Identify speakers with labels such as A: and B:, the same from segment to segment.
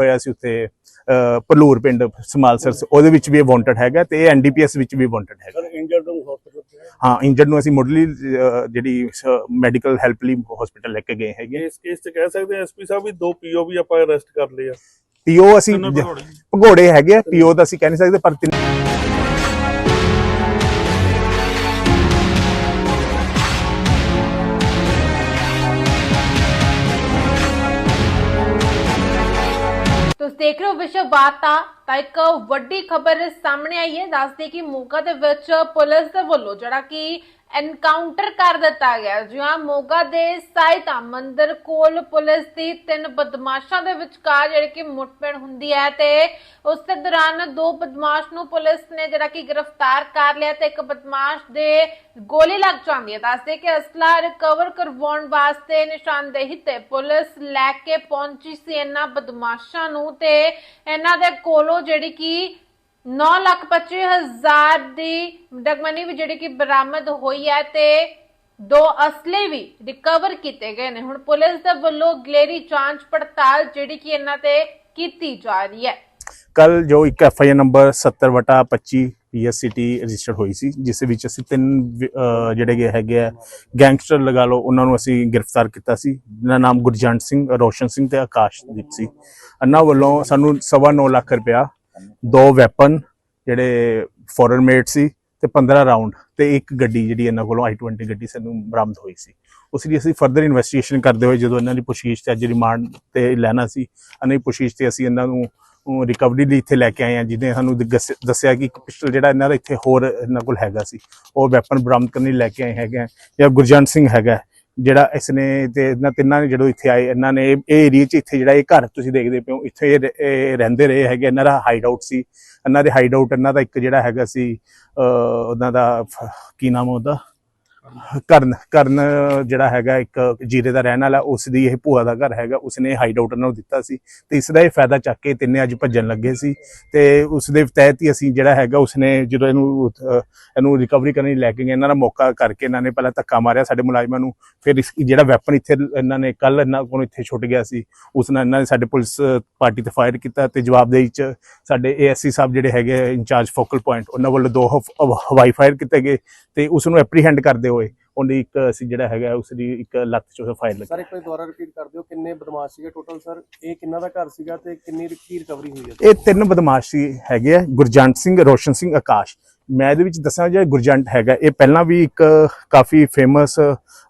A: ਹੋਇਆ ਸੀ ਉੱਥੇ ਭਲੂਰ ਪਿੰਡ ਸਮਾਲਸਰ ਉਹਦੇ ਵਿੱਚ ਵੀ ਇਹ ਵਾਂਟਡ ਹੈਗਾ ਤੇ ਇਹ ਐਨਡੀਪੀਐਸ ਵਿੱਚ ਵੀ ਵਾਂਟਡ ਹੈਗਾ।
B: ਇੰਜਰਡ ਨੂੰ ਹਸਪੀਟਲ
A: ਹਾਂ? ਇੰਜਰਡ ਨੂੰ ਅਸੀਂ ਮੁੱਢਲੀ ਜਿਹੜੀ ਮੈਡੀਕਲ ਹੈਲਪ ਲਈ ਹਸਪੀਟਲ ਲੈ ਕੇ ਗਏ ਹੈਗੇ।
B: ਇਸ ਕੇਸ 'ਚ ਕਹਿ ਸਕਦੇ ਹਾਂ ਐਸਪੀ ਸਾਹਿਬ ਵੀ ਦੋ ਪੀਓ ਵੀ ਆਪਾਂ ਅਰੈਸਟ ਕਰ ਲਏ ਆ।
A: ਪੀਓ ਅਸੀਂ
B: ਤਿੰਨੇ ਭਗੌੜੇ।
A: ਹੈਗੇ ਆ ਪੀਓ ਦਾ ਅਸੀਂ ਕਹਿ ਨਹੀਂ ਸਕਦੇ ਪਰ
C: ਦੇਖ ਰਹੇ ਹੋ ਵਿਸ਼ਵ ਵਾਰਤਾ, ਤਾਂ ਇੱਕ ਵੱਡੀ ਖਬਰ ਸਾਹਮਣੇ ਆਈ ਹੈ। ਦੱਸਦੇ ਕਿ ਮੋਗਾ ਦੇ ਵਿੱਚ ਪੁਲਿਸ ਦੇ ਵੱਲੋਂ ਜਿਹੜਾ ਕਿ ਐਨਕਾਊਂਟਰ ਕਰ ਦਿੱਤਾ ਗਿਆ। ਜਿਹਾਂ ਮੋਗਾ ਦੇ ਸਾਈਤਾ ਮੰਦਿਰ ਕੋਲ ਪੁਲਿਸ ਦੀ ਤਿੰਨ ਬਦਮਾਸ਼ਾਂ ਦੇ ਵਿਚਕਾਰ ਜਿਹੜੀ ਕਿ ਮੁੱਠਭੇੜ ਹੁੰਦੀ ਹੈ ਤੇ ਉਸ ਦੇ ਦੌਰਾਨ ਦੋ ਬਦਮਾਸ਼ ਨੂੰ ਪੁਲਿਸ ਨੇ ਜਿਹੜਾ ਕਿ ਗ੍ਰਿਫਤਾਰ ਕਰ ਲਿਆ ਤੇ ਇੱਕ ਬਦਮਾਸ਼ ਦੇ ਗੋਲੀ ਲੱਗ ਜਾਂਦੀ ਹੈ। ਦੱਸਦੇ ਕਿ ਅਸਲਾ ਰਿਕਵਰ ਕਰਵਾਉਣ ਵਾਸਤੇ ਨਿਸ਼ਾਨਦੇਹੀ ਤੇ ਪੁਲਿਸ ਲੈ ਕੇ ਪਹੁੰਚੀ ਸੀ ਇਹਨਾਂ ਬਦਮਾਸ਼ਾਂ ਨੂੰ ਤੇ ਇਹਨਾਂ ਦੇ ਕੋਲੋਂ ਜਿਹੜੀ ਕਿ 9 ਲੱਖ 25 ਹਜ਼ਾਰ ਦੀ ਡਗਮਨੀ ਵੀ ਜਿਹੜੀ ਕਿ ਬਰਾਮਦ ਹੋਈ ਹੈ ਤੇ ਦੋ ਅਸਲੇ ਵੀ ਰਿਕਵਰ ਕੀਤੇ ਗਏ ਨੇ ਹੁਣ ਪੁਲਿਸ ਦੇ ਵੱਲੋਂ ਗਲੇਰੀ ਜਾਂਚ ਪੜਤਾਲ ਜਿਹੜੀ ਕਿ ਇਹਨਾਂ ਤੇ ਕੀਤੀ ਜਾ ਰਹੀ ਹੈ
A: ਕੱਲ ਜੋ ਇੱਕ F I R number 70/25 PSCT register ਹੋਈ ਸੀ ਜਿਸ ਵਿੱਚ ਅਸੀਂ ਤਿੰਨ ਜਿਹੜੇ ਗੇ ਹੈਗੇ ਆ ਗੈਂਗਸਟਰ ਲਗਾ ਲਓ ਉਹਨਾਂ ਨੂੰ ਅਸੀਂ ਗ੍ਰਿਫਤਾਰ ਕੀਤਾ ਸੀ ਜਿਹਨਾਂ ਦਾ ਨਾਮ ਗੁਰਜੰਟ ਸਿੰਘ ਰੋਸ਼ਨ ਸਿੰਘ ਤੇ ਆਕਾਸ਼ਦੀਪ ਸੀ ਇਹਨਾਂ ਵੱਲੋਂ ਸਾਨੂੰ ਸਵਾ ਨੌ ਲੱਖ ਰੁਪਇਆ ਦੋ ਵੈਪਨ ਜਿਹੜੇ ਫੋਰਨ ਮੇਡ ਸੀ ਤੇ 15 ਰਾਉਂਡ ਤੇ ਇੱਕ ਗੱਡੀ ਜਿਹੜੀ ਇਹਨਾਂ ਕੋਲੋਂ i20 ਗੱਡੀ ਸਾਨੂੰ ਬਰਾਮਦ ਹੋਈ ਸੀ। ਉਸ ਲਈ ਅਸੀਂ ਫਰਦਰ ਇਨਵੈਸਟੀਗੇਸ਼ਨ ਕਰਦੇ ਹੋਏ ਜਦੋਂ ਇਹਨਾਂ ਦੀ ਪੁੱਛਗਿੱਛ ਤੇ ਅੱਜ ਰਿਮਾਂਡ ਤੇ ਲੈਣਾ ਸੀ, ਇਹਨਾਂ ਦੀ ਪੁੱਛਗਿੱਛ ਤੇ ਅਸੀਂ ਇਹਨਾਂ ਨੂੰ ਰਿਕਵਰੀ ਲਈ ਇੱਥੇ ਲੈ ਕੇ ਆਏ ਆ ਜਿਹਨੇ ਸਾਨੂੰ ਦੱਸ- ਦੱਸਿਆ ਕਿ ਇੱਕ ਪਿਸਟਲ ਜਿਹੜਾ ਇਹਨਾਂ ਦਾ ਇੱਥੇ ਹੋਰ ਇਹਨਾਂ ਕੋਲ ਹੈਗਾ ਸੀ, ਉਹ ਵੈਪਨ ਬਰਾਮਦ ਕਰਨ ਲਈ ਲੈ ਕੇ ਆਏ ਹੈਗੇ ਆ ਜਾਂ ਗੁਰਜੰਟ ਸਿੰਘ ਹੈਗਾ ਜਿਹੜਾ ਇਸਨੇ ਤੇ ਇਹਨਾਂ ਤਿੰਨਾਂ ਨੇ ਜਦੋਂ ਇੱਥੇ ਆਏ, ਇਹਨਾਂ ਨੇ ਇਹ ਏਰੀਆ 'ਚ ਇੱਥੇ ਜਿਹੜਾ ਇਹ ਘਰ ਤੁਸੀਂ ਦੇਖਦੇ ਪਿਓ ਇੱਥੇ ਇਹ ਰਹਿੰਦੇ ਰਹੇ ਹੈਗੇ, ਇਹਨਾਂ ਦਾ ਹਾਈਡ ਆਊਟ ਸੀ। ਇਹਨਾਂ ਦੇ ਹਾਈਡ ਆਊਟ ਇਹਨਾਂ ਦਾ ਇੱਕ ਜਿਹੜਾ ਹੈਗਾ ਸੀ, ਅਹ ਉਹਨਾਂ ਦਾ ਕੀ ਨਾਮ ਆ ਉਹਦਾ? ਕਰਨ ਕਰਨ ਜਿਹੜਾ ਹੈਗਾ ਇੱਕ ਜੀਰੇ ਦਾ ਰਹਿਣ ਵਾਲਾ, ਉਸ ਦੀ ਇਹ ਭੂਆ ਦਾ ਘਰ ਹੈਗਾ, ਉਸਨੇ ਹਾਈਡ ਆਊਟ ਨੂੰ ਦਿੱਤਾ ਸੀ ਤੇ ਇਸ ਦਾ ਇਹ ਫਾਇਦਾ ਚੱਕ ਕੇ ਤਿੰਨੇ ਅੱਜ ਭੱਜਣ ਲੱਗੇ ਸੀ ਤੇ ਉਸ ਦੇ ਤਹਿਤ ਹੀ ਅਸੀਂ ਜਿਹੜਾ ਹੈਗਾ ਉਸਨੇ ਜਦੋਂ ਇਹਨੂੰ ਇਹਨੂੰ ਰਿਕਵਰੀ ਕਰਨ ਲਈ ਲੈ ਕੇ ਗਏ, ਇਹਨਾਂ ਦਾ ਮੌਕਾ ਕਰਕੇ ਇਹਨਾਂ ਨੇ ਪਹਿਲਾਂ ਧੱਕਾ ਮਾਰਿਆ ਸਾਡੇ ਮੁਲਾਜ਼ਮਾਂ ਨੂੰ, ਫਿਰ ਇਸ ਜਿਹੜਾ ਵੈਪਨ ਇੱਥੇ ਇਹਨਾਂ ਨੇ ਕੱਲ ਇਹਨਾਂ ਕੋਲੋਂ ਇੱਥੇ ਛੁੱਟ ਗਿਆ ਸੀ, ਉਸ ਨਾਲ ਇਹਨਾਂ ਨੇ ਸਾਡੇ ਪੁਲਿਸ ਪਾਰਟੀ ਤੇ ਫਾਇਰ ਕੀਤਾ ਤੇ ਜਵਾਬਦੇਹੀ ਚ ਸਾਡੇ ਏਐਸਸੀ ਸਾਹਿਬ ਜਿਹੜੇ ਹੈਗੇ ਇੰਚਾਰਜ ਫੋਕਲ ਪੁਆਇੰਟ ਉਹਨਾਂ ਵੱਲੋਂ ਦੋ ਹਵਾਈ ਫਾਇਰ ਕੀਤੇ ਗਏ ਤੇ ਉਸ ਨੂੰ ਐਪਰੀਹੈਂਡ ਕਰਦੇ ਹੋਏ ਉਹਦੀ ਇੱਕ ਅਸੀਂ ਜਿਹੜਾ ਹੈਗਾ ਉਸ ਦੀ ਇੱਕ ਲੱਤ ਚੋਂ ਫਾਇਰ ਲੱਗੀ
D: ਸਰ ਇੱਕ ਵਾਰ ਦੁਬਾਰਾ ਰਿਪੀਟ ਕਰ ਦਿਓ ਕਿੰਨੇ ਬਦਮਾਸ਼ ਸੀਗੇ ਟੋਟਲ ਸਰ ਇਹ ਕਿੰਨਾ ਦਾ ਘਰ ਸੀਗਾ ਤੇ ਕਿੰਨੀ ਕੀ ਰਿਕਵਰੀ ਹੋਈ ਹੈ?
A: ਇਹ ਤਿੰਨ ਬਦਮਾਸ਼ੀ ਹੈਗੇ ਆ ਗੁਰਜੰਟ ਸਿੰਘ ਰੋਸ਼ਨ ਸਿੰਘ ਆਕਾਸ਼। ਮੈਂ ਇਹਦੇ ਵਿੱਚ ਦੱਸਾਂ ਜਿਹੜਾ ਗੁਰਜੰਟ ਹੈਗਾ ਇਹ ਪਹਿਲਾਂ ਵੀ ਇੱਕ ਕਾਫੀ ਫੇਮਸ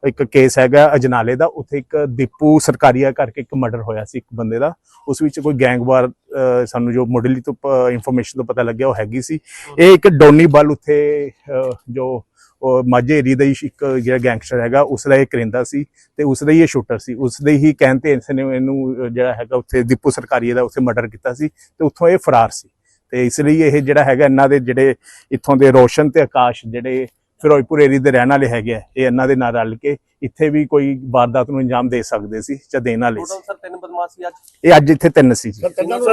A: ਇੱਕ ਕੇਸ ਹੈਗਾ ਅਜਨਾਲੇ ਦਾ ਉੱਥੇ ਇੱਕ ਦੀਪੂ ਸਰਕਾਰੀਆ ਕਰਕੇ ਇੱਕ ਮਰਡਰ ਹੋਇਆ ਸੀ ਇੱਕ ਬੰਦੇ ਦਾ। ਉਸ ਵਿੱਚ ਕੋਈ ਗੈਂਗਵਾਰ ਸਾਨੂੰ ਜੋ ਮੁੱਢਲੀ ਤੋਂ ਇਨਫੋਰਮੇਸ਼ਨ ਤੋਂ ਪਤਾ ਲੱਗਿਆ ਉਹ ਹੈਗੀ ਸੀ। ਇਹ ਇੱਕ ਡੋਨੀ ਬਲ ਉੱਥੇ ਜੋ ਉਹ ਮਾਝੇ ਏਰੀਆ ਦਾ ਹੀ ਇੱਕ ਜਿਹੜਾ ਗੈਂਗਸਟਰ ਹੈਗਾ ਉਸ ਦਾ ਇਹ ਕਰਿੰਦਾ ਸੀ ਤੇ ਉਸ ਦਾ ਹੀ ਇਹ ਸ਼ੂਟਰ ਸੀ। ਉਸ ਦੇ ਹੀ ਕਹਿਣ ਤੇ ਇਸ ਨੇ ਇਹਨੂੰ ਜਿਹੜਾ ਹੈਗਾ ਉੱਥੇ ਦੀਪੂ ਸਰਕਾਰੀਆ ਦਾ ਉੱਥੇ ਮਰਡਰ ਕੀਤਾ ਸੀ ਤੇ ਉੱਥੋਂ ਇਹ ਫਰਾਰ ਸੀ। ਤੇ ਇਸ ਲਈ ਇਹ ਜਿਹੜਾ ਹੈਗਾ, ਇਹਨਾਂ ਦੇ ਜਿਹੜੇ ਇੱਥੋਂ ਦੇ ਰੋਸ਼ਨ ਤੇ ਆਕਾਸ਼ ਜਿਹੜੇ ਫਿਰੋਜ਼ਪੁਰ ਏਰੀਆ ਦੇ ਰਹਿਣ ਵਾਲੇ ਹੈਗੇ ਆ ਇਹ ਇਹਨਾਂ ਦੇ ਨਾਲ ਰਲ ਕੇ ਇੱਥੇ ਵੀ ਕੋਈ ਵਾਰਦਾਤ ਨੂੰ ਅੰਜਾਮ ਦੇ ਸਕਦੇ ਸੀ ਜਾਂ ਦੇਣ ਵਾਲੇ
D: ਟੋਟਲ
A: ਸੀ।
D: ਸਰ ਤਿੰਨ ਬਦਮਾਸ਼ ਸੀ ਅੱਜ?
A: ਇਹ ਅੱਜ ਇੱਥੇ ਤਿੰਨ ਸੀ ਜੀ।
B: ਸਰ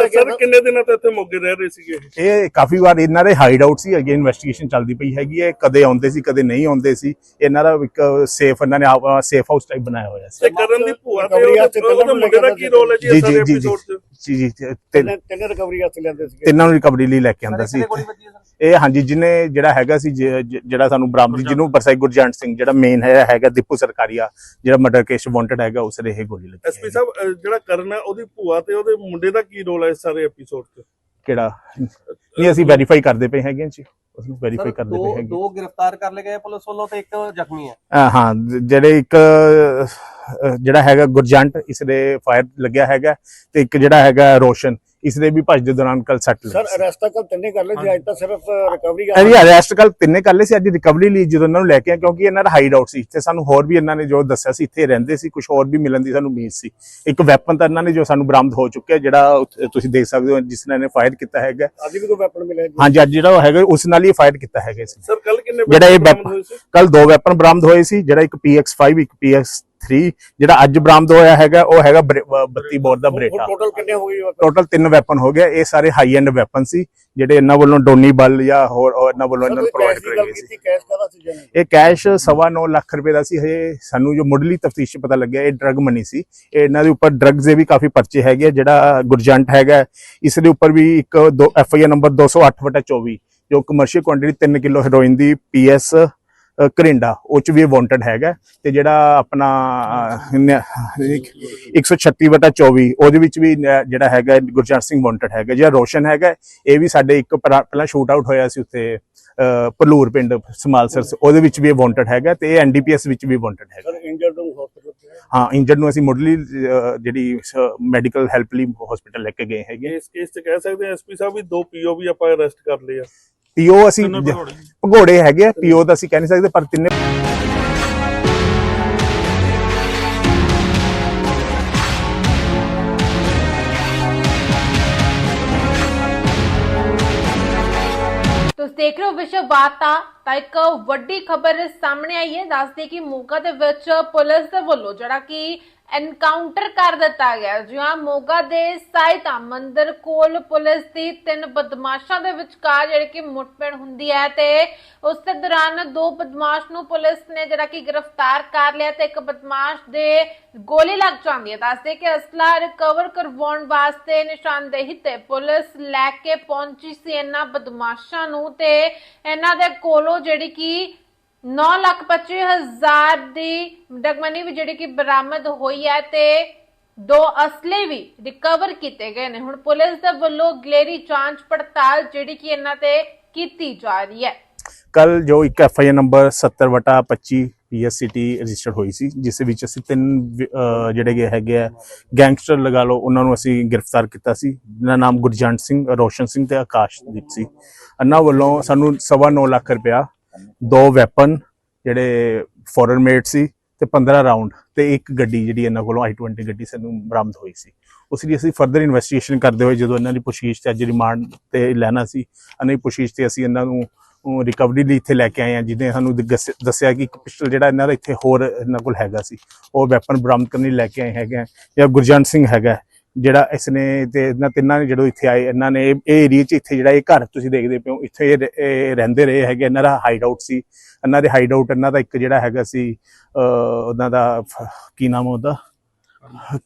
B: ਸਰ ਕਿੰਨੇ ਦਿਨਾਂ ਤੋਂ ਇੱਥੇ ਮੋਗੇ ਰਹਿ ਰਹੇ ਸੀਗੇ ਇਹ?
A: ਇਹ ਕਾਫੀ ਵਾਰ ਇਹਨਾਂ ਦੇ ਹਾਈਡ ਆਊਟ ਸੀ ਅੱਗੇ ਇਨਵੈਸਟੀਗੇਸ਼ਨ ਚੱਲਦੀ ਪਈ ਹੈਗੀ ਹੈ ਕਦੇ ਆਉਂਦੇ ਸੀ ਕਦੇ ਨਹੀਂ ਆਉਂਦੇ ਸੀ। ਇਹਨਾਂ ਦਾ ਇੱਕ ਸੇਫ ਇਹਨਾਂ ਨੇ ਸੇਫ ਹਾਊਸ ਟਾਈਪ ਬਣਾਇਆ ਹੋਇਆ ਸੀ।
B: ਤੇ ਕਰਨ ਦੀ ਭੂਆ ਤੇ ਉਹਦੇ ਮੁੰਡੇ ਦਾ ਕੀ ਰੋਲ ਹੈ ਜੀ ਇਸ ਐਪੀਸੋਡ 'ਚ?
A: ਜੀ ਜੀ ਜੀ, ਤਿੰਨ
E: ਤਿੰਨ ਰਿਕਵਰੀ ਵਾਸਤੇ ਲੈਂਦੇ ਸੀਗੇ।
A: ਤਿੰਨਾਂ ਨੂੰ ਰਿਕਵਰੀ ਲਈ ਲੈ ਕੇ ਆਂਦਾ ਸੀ
D: ਸਰ।
A: ਇਹ ਹਾਂਜੀ ਜਿਹਨੇ ਜਿਹੜਾ ਹੈਗਾ ਸੀ ਜਿਹੜਾ ਸਾਨੂੰ ਬਰਾਮਦੀ ਜਿਹਨੂੰ ਪਰਸਾਈ ਗੁਰਜੰਟ ਸਿੰਘ ਜਿਹੜਾ ਮੇਨ ਹੈ ਹੈਗਾ ਦੀਪੂ ਸਰਕਾਰੀਆ ਜਿਹੜਾ ਮਰਡਰ ਕੇਸ ਵਾਂਟਡ ਹੈਗਾ ਉਸ ਦੇ ਇਹ ਗੋਲੀ ਲੱਗੀ
B: ਐਸਪੀ। ਸਾਹਿਬ ਜਿਹੜਾ ਕਰਨ ਹੈ ਉਹਦੀ ਭੂਆ ਤੇ ਉਹਦੇ ਮੁੰਡੇ ਦਾ ਕੀ ਰੋਲ ਹੈ ਇਸ ਸਾਰੇ ਐਪੀਸੋਡ 'ਚ?
A: ਕਿਹੜਾ? ਨਹੀਂ ਅਸੀਂ ਵੈਰੀਫਾਈ ਕਰਦੇ ਪਏ ਹੈਗੇ ਜੀ। ਉਸ ਨੂੰ ਵੈਰੀਫਾਈ ਕਰਦੇ
D: ਦੋ
A: ਪਏ ਹੈਗੇ
D: ਦੋ ਗ੍ਰਿਫਤਾਰ ਕਰ ਲਏ ਗਏ ਪੁਲਿਸ ਵੱਲੋਂ ਤੇ ਇੱਕ ਜ਼ਖਮੀ ਹੈ।
A: ਹਾਂ ਜਿਹੜੇ ਇੱਕ ਜਿਹੜਾ ਹੈਗਾ ਗੁਰਜੰਟ ਇਸ ਦੇ ਫਾਇਰ ਲੱਗਿਆ ਹੈਗਾ ਤੇ ਇੱਕ ਜਿਹੜਾ ਹੈਗਾ ਰੋਸ਼ਨ। ਇਸ ਦੇ ਵੀ ਭੱਜ ਦੇ ਦੌਰਾਨ ਕੱਲ ਸੱਟ
E: ਸਰ
A: ਲੱਗੀ।
E: ਅਰੈਸਟ ਕੱਲ ਤਿੰਨੇ ਕਰ ਲਏ ਸੀ ਅੱਜ ਤਾਂ ਸਿਰਫ ਰਿਕਵਰੀ
A: ਇਹਦੀ ਅਰੈਸਟ ਕੱਲ ਤਿੰਨੇ ਕਰ ਲਏ ਸੀ ਅੱਜ ਰਿਕਵਰੀ ਲਈ ਜਦੋਂ ਇਹਨਾਂ ਨੂੰ ਲੈ ਕੇ ਆਏ ਕਿਉਂਕਿ ਇਹਨਾਂ ਦਾ ਹਾਈਡ ਆਊਟ ਸੀ ਤੇ ਸਾਨੂੰ ਹੋਰ ਵੀ ਇਹਨਾਂ ਨੇ ਜੋ ਦੱਸਿਆ ਸੀ ਇੱਥੇ ਰਹਿੰਦੇ ਸੀ ਕੁਝ ਹੋਰ ਵੀ ਮਿਲਣ ਦੀ ਸਾਨੂੰ ਉਮੀਦ ਸੀ। ਇੱਕ ਵੈਪਨ ਤਾਂ ਇਹਨਾਂ ਨੇ ਜੋ ਸਾਨੂੰ ਬਰਾਮਦ ਹੋ ਚੁੱਕਿਆ ਜਿਹੜਾ ਤੁਸੀਂ ਦੇਖ ਸਕਦੇ ਹੋ ਜਿਸ ਨੇ ਫਾਇਰ ਕੀਤਾ ਹੈਗਾ।
E: ਅੱਜ ਵੀ ਕੋਈ ਵੈਪਨ ਮਿਲਿਆ
A: ਹਾਂਜੀ ਅੱਜ ਜਿਹੜਾ ਉਹ ਹੈਗਾ ਉਸ ਨਾਲ ਹੀ ਫਾਇਰ ਕੀਤਾ ਹੈਗਾ ਸੀ।
B: ਸਰ ਕੱਲ ਕਿੰਨੇ
A: ਜਿਹੜਾ ਇਹ ਵੈਪਨ? ਕੱਲ ਦੋ ਵੈਪਨ ਬਰਾਮਦ ਹੋਏ ਸੀ ਜਿਹੜਾ ਇੱਕ PX5 ਇੱਕ PX 3 ਜਿਹੜਾ ਅੱਜ ਬਰਾਮਦ ਹੋਇਆ ਹੈਗਾ ਉਹ ਹੈਗਾ ਬਰੇ- ਅ, 32 ਬੋਰ ਦਾ ਬਰੇਟਾ
E: ਟੋਟਲ ਕਿੰਨੇ ਹੋ ਗਏ?
A: ਟੋਟਲ ਤਿੰਨ ਵੈਪਨ ਹੋ ਗਏ। ਇਹ ਸਾਰੇ ਹਾਈ ਐਂਡ ਵੈਪਨ ਸੀ ਜਿਹੜੇ ਇਹਨਾਂ ਵੱਲੋਂ ਡੋਨੀ ਬਲ ਜਾਂ ਹੋਰ ਇਹਨਾਂ ਵੱਲੋਂ ਇਹਨਾਂ ਨੂੰ ਪ੍ਰੋਵਾਈਡ ਕਰਾਏ ਗਏ ਸੀ। ਇਹ ਕੈਸ਼ ਸਵਾ ਨੌ ਲੱਖ ਰੁਪਏ ਦਾ ਸੀ। ਹਜੇ ਸਾਨੂੰ ਜੋ ਮੁੱਢਲੀ ਤਫਤੀਸ਼ ਪਤਾ ਲੱਗਿਆ ਇਹ ਡਰਗ ਮਨੀ ਸੀ। ਇਹ ਇਹਨਾਂ ਦੇ ਉੱਪਰ ਡਰੱਗਸ ਦੇ ਵੀ ਕਾਫੀ ਪਰਚੇ ਹੈਗੇ। ਜਿਹੜਾ ਗੁਰਜੰਟ ਹੈਗਾ ਇਸ ਦੇ ਉੱਪਰ ਵੀ ਇੱਕ ਦੋ ਐਫ ਆਈ ਆਰ ਨੰਬਰ 208/24 ਜੋ ਕਮਰਸ਼ੀਅਲ ਕੁਆਂਟੀਟੀ 3 ਕਿਲੋ ਹੈਰੋਇਨ ਦੀ ਪੀ ਐਸ ਕਰਿੰਡਾ ਉਹ ਚ ਵੀ ਵਾਂਟਡ ਹੈਗਾ ਤੇ ਜਿਹੜਾ ਆਪਣਾ ਅਹ, ਨ- 136/24 ਉਹਦੇ ਵਿੱਚ ਵੀ ਜਿਹੜਾ ਹੈਗਾ ਗੁਰਜੰਟ ਸਿੰਘ ਵਾਂਟਡ ਹੈਗਾ ਜਿਹੜਾ ਰੋਸ਼ਨ ਹੈਗਾ ਇਹ ਵੀ ਸਾਡੇ ਇੱਕ ਪਹਿਲਾਂ ਸ਼ੂਟ ਆਊਟ ਹੋਇਆ ਸੀ ਉੱਥੇ ਭਲੂਰ ਪਿੰਡ ਸਮਾਲਸਰ ਉਹਦੇ ਵਿੱਚ ਵੀ ਵਾਂਟਡ ਹੈਗਾ ਤੇ ਇਹ ਐਨਡੀਪੀਐਸ ਵਿੱਚ ਵੀ ਵਾਂਟਡ ਹੈਗਾ
E: ਸਰ ਇੰਜਰਡ ਨੂੰ ਹਸਪੀਟਲ
A: ਹਾਂ ਇੰਜਰਡ ਨੂੰ ਅਸੀਂ ਮੁੱਢਲੀ ਜਿਹੜੀ ਮੈਡੀਕਲ ਹੈਲਪ ਲਈ ਹਸਪੀਟਲ ਲੈ ਕੇ ਗਏ ਹੈਗੇ।
B: ਇਸ ਕੇਸ 'ਚ ਕਹਿ ਸਕਦੇ ਐਸਪੀ ਸਾਹਿਬ ਵੀ ਦੋ ਪੀਓ ਵੀ ਆਪਾਂ ਅਰੈਸਟ ਕਰ ਲਏ ਆ।
A: ਪੀਓ ਅਸੀਂ
B: ਭਗੌੜੇ।
A: ਭਗੋੜੇ ਹੈਗੇ ਆ ਪੀਓ ਦਾ ਅਸੀਂ ਕਹਿ ਨਹੀਂ ਸਕਦੇ ਪਰ ਤਿੰਨੇ
C: ਤੁਸੀਂ ਦੇਖ ਰਹੇ ਹੋ ਵਿਸ਼ਵ ਵਾਰਤਾ ਤਾਂ ਇੱਕ ਵੱਡੀ ਖਬਰ ਸਾਹਮਣੇ ਆਈ ਹੈ ਦੱਸਦੇ ਕਿ ਮੋਗਾ ਦੇ ਵਿੱਚ ਪੁਲਿਸ ਦੇ ਵੱਲੋਂ ਜਿਹੜਾ ਕਿ ਐਨਕਾਊਂਟਰ ਕਰ ਦਿੱਤਾ ਗਿਆ। ਜਿਹਾਂ ਮੋਗਾ ਦੇ ਸਾਇਤਾ ਮੰਦਿਰ ਕੋਲ ਪੁਲਿਸ ਦੀ ਤਿੰਨ ਬਦਮਾਸ਼ਾਂ ਦੇ ਵਿਚਕਾਰ ਜਿਹੜੀ ਕਿ ਮੁੱਠਭੇੜ ਹੁੰਦੀ ਹੈ ਤੇ ਉਸ ਦੇ ਦੌਰਾਨ ਦੋ ਬਦਮਾਸ਼ ਨੂੰ ਪੁਲਿਸ ਨੇ ਜਿਹੜਾ ਕਿ ਗ੍ਰਿਫਤਾਰ ਕਰ ਲਿਆ ਤੇ ਇੱਕ ਬਦਮਾਸ਼ ਦੇ ਗੋਲੀ ਲੱਗ ਜਾਂਦੀ ਹੈ। ਦੱਸਦੇ ਕਿ ਅਸਲਾ ਰਿਕਵਰ ਕਰਵਾਉਣ ਵਾਸਤੇ ਨਿਸ਼ਾਨਦੇਹੀ ਤੇ ਪੁਲਿਸ ਲੈ ਕੇ ਪਹੁੰਚੀ ਸੀ ਇਹਨਾਂ ਬਦਮਾਸ਼ਾਂ ਨੂੰ ਤੇ ਇਹਨਾਂ ਦੇ ਕੋਲੋਂ ਜਿਹੜੀ ਕਿ 9 ਲੱਖ 25 ਹਜ਼ਾਰ ਦੀ ਡਗਮਨੀ ਵੀ ਜਿਹੜੀ ਕਿ ਬਰਾਮਦ ਹੋਈ ਹੈ ਤੇ ਦੋ ਅਸਲੇ ਵੀ ਰਿਕਵਰ ਕੀਤੇ ਗਏ ਨੇ। ਹੁਣ ਪੁਲਿਸ ਦੇ ਵੱਲੋਂ ਗਲੇਰੀ ਜਾਂਚ ਪੜਤਾਲ ਜਿਹੜੀ ਕਿ ਇਹਨਾਂ ਤੇ ਕੀਤੀ ਜਾ ਰਹੀ ਹੈ।
A: ਕੱਲ ਜੋ ਇੱਕ F I R number 70/25 PSCT registered ਹੋਈ ਸੀ, ਜਿਸ ਵਿੱਚ ਅਸੀਂ ਤਿੰਨ ਜਿਹੜੇ ਗੇ ਹੈਗੇ ਆ, ਗੈਂਗਸਟਰ ਲਗਾ ਲਓ, ਉਹਨਾਂ ਨੂੰ ਅਸੀਂ ਗ੍ਰਿਫਤਾਰ ਕੀਤਾ ਸੀ। ਜਿਨ੍ਹਾਂ ਨਾਮ ਗੁਰਜੰਟ ਸਿੰਘ, ਰੋਸ਼ਨ ਸਿੰਘ ਤੇ ਆਕਾਸ਼ਦੀਪ ਸੀ। ਇਹਨਾਂ ਵੱਲੋਂ ਸਾਨੂੰ ਸਵਾ ਨੌ ਲੱਖ ਰੁਪਇਆ ਦੋ ਵੈਪਨ ਜਿਹੜੇ ਫੋਰਨ ਮੇਡ ਸੀ ਤੇ 15 ਰਾਉਂਡ ਤੇ ਇੱਕ ਗੱਡੀ ਜਿਹੜੀ ਇਹਨਾਂ ਕੋਲੋਂ i20 ਗੱਡੀ ਸਾਨੂੰ ਬਰਾਮਦ ਹੋਈ ਸੀ। ਉਸ ਲਈ ਅਸੀਂ ਫਰਦਰ ਇਨਵੈਸਟੀਗੇਸ਼ਨ ਕਰਦੇ ਹੋਏ ਜਦੋਂ ਇਹਨਾਂ ਦੀ ਪੁੱਛਗਿੱਛ ਤੇ ਅੱਜ ਰਿਮਾਂਡ ਤੇ ਲੈਣਾ ਸੀ, ਇਹਨਾਂ ਦੀ ਪੁੱਛਗਿੱਛ ਤੇ ਅਸੀਂ ਇਹਨਾਂ ਨੂੰ ਰਿਕਵਰੀ ਲਈ ਇੱਥੇ ਲੈ ਕੇ ਆਏ ਆ ਜਿਹਨੇ ਸਾਨੂੰ ਦੱਸਿਆ ਕਿ ਇੱਕ ਪਿਸਟਲ ਜਿਹੜਾ ਇਹਨਾਂ ਦਾ ਇੱਥੇ ਹੋਰ ਇਹਨਾਂ ਕੋਲ ਹੈਗਾ ਸੀ, ਉਹ ਵੈਪਨ ਬਰਾਮਦ ਕਰਨ ਲਈ ਲੈ ਕੇ ਆਏ ਹੈਗੇ ਆ ਜਾਂ ਗੁਰਜੰਟ ਸਿੰਘ ਹੈਗਾ ਜਿਹੜਾ ਇਸ ਨੇ ਤੇ ਇਹਨਾਂ ਤਿੰਨਾਂ ਨੇ ਜਦੋਂ ਇੱਥੇ ਆਏ, ਇਹਨਾਂ ਨੇ ਇਹ ਏਰੀਆ 'ਚ ਇੱਥੇ ਜਿਹੜਾ ਇਹ ਘਰ ਤੁਸੀਂ ਦੇਖਦੇ ਪਏ ਹੋ, ਇੱਥੇ ਇਹ ਰਹਿੰਦੇ ਰਹੇ ਹੈਗੇ, ਇਹਨਾਂ ਦਾ ਹਾਈਡ ਆਊਟ ਸੀ। ਇਹਨਾਂ ਦੇ ਹਾਈਡ ਆਊਟ ਇਹਨਾਂ ਦਾ ਇੱਕ ਜਿਹੜਾ ਹੈਗਾ ਸੀ ਉਹਨਾਂ ਦਾ ਫ- ਕੀ ਨਾਮ ਉਹਦਾ?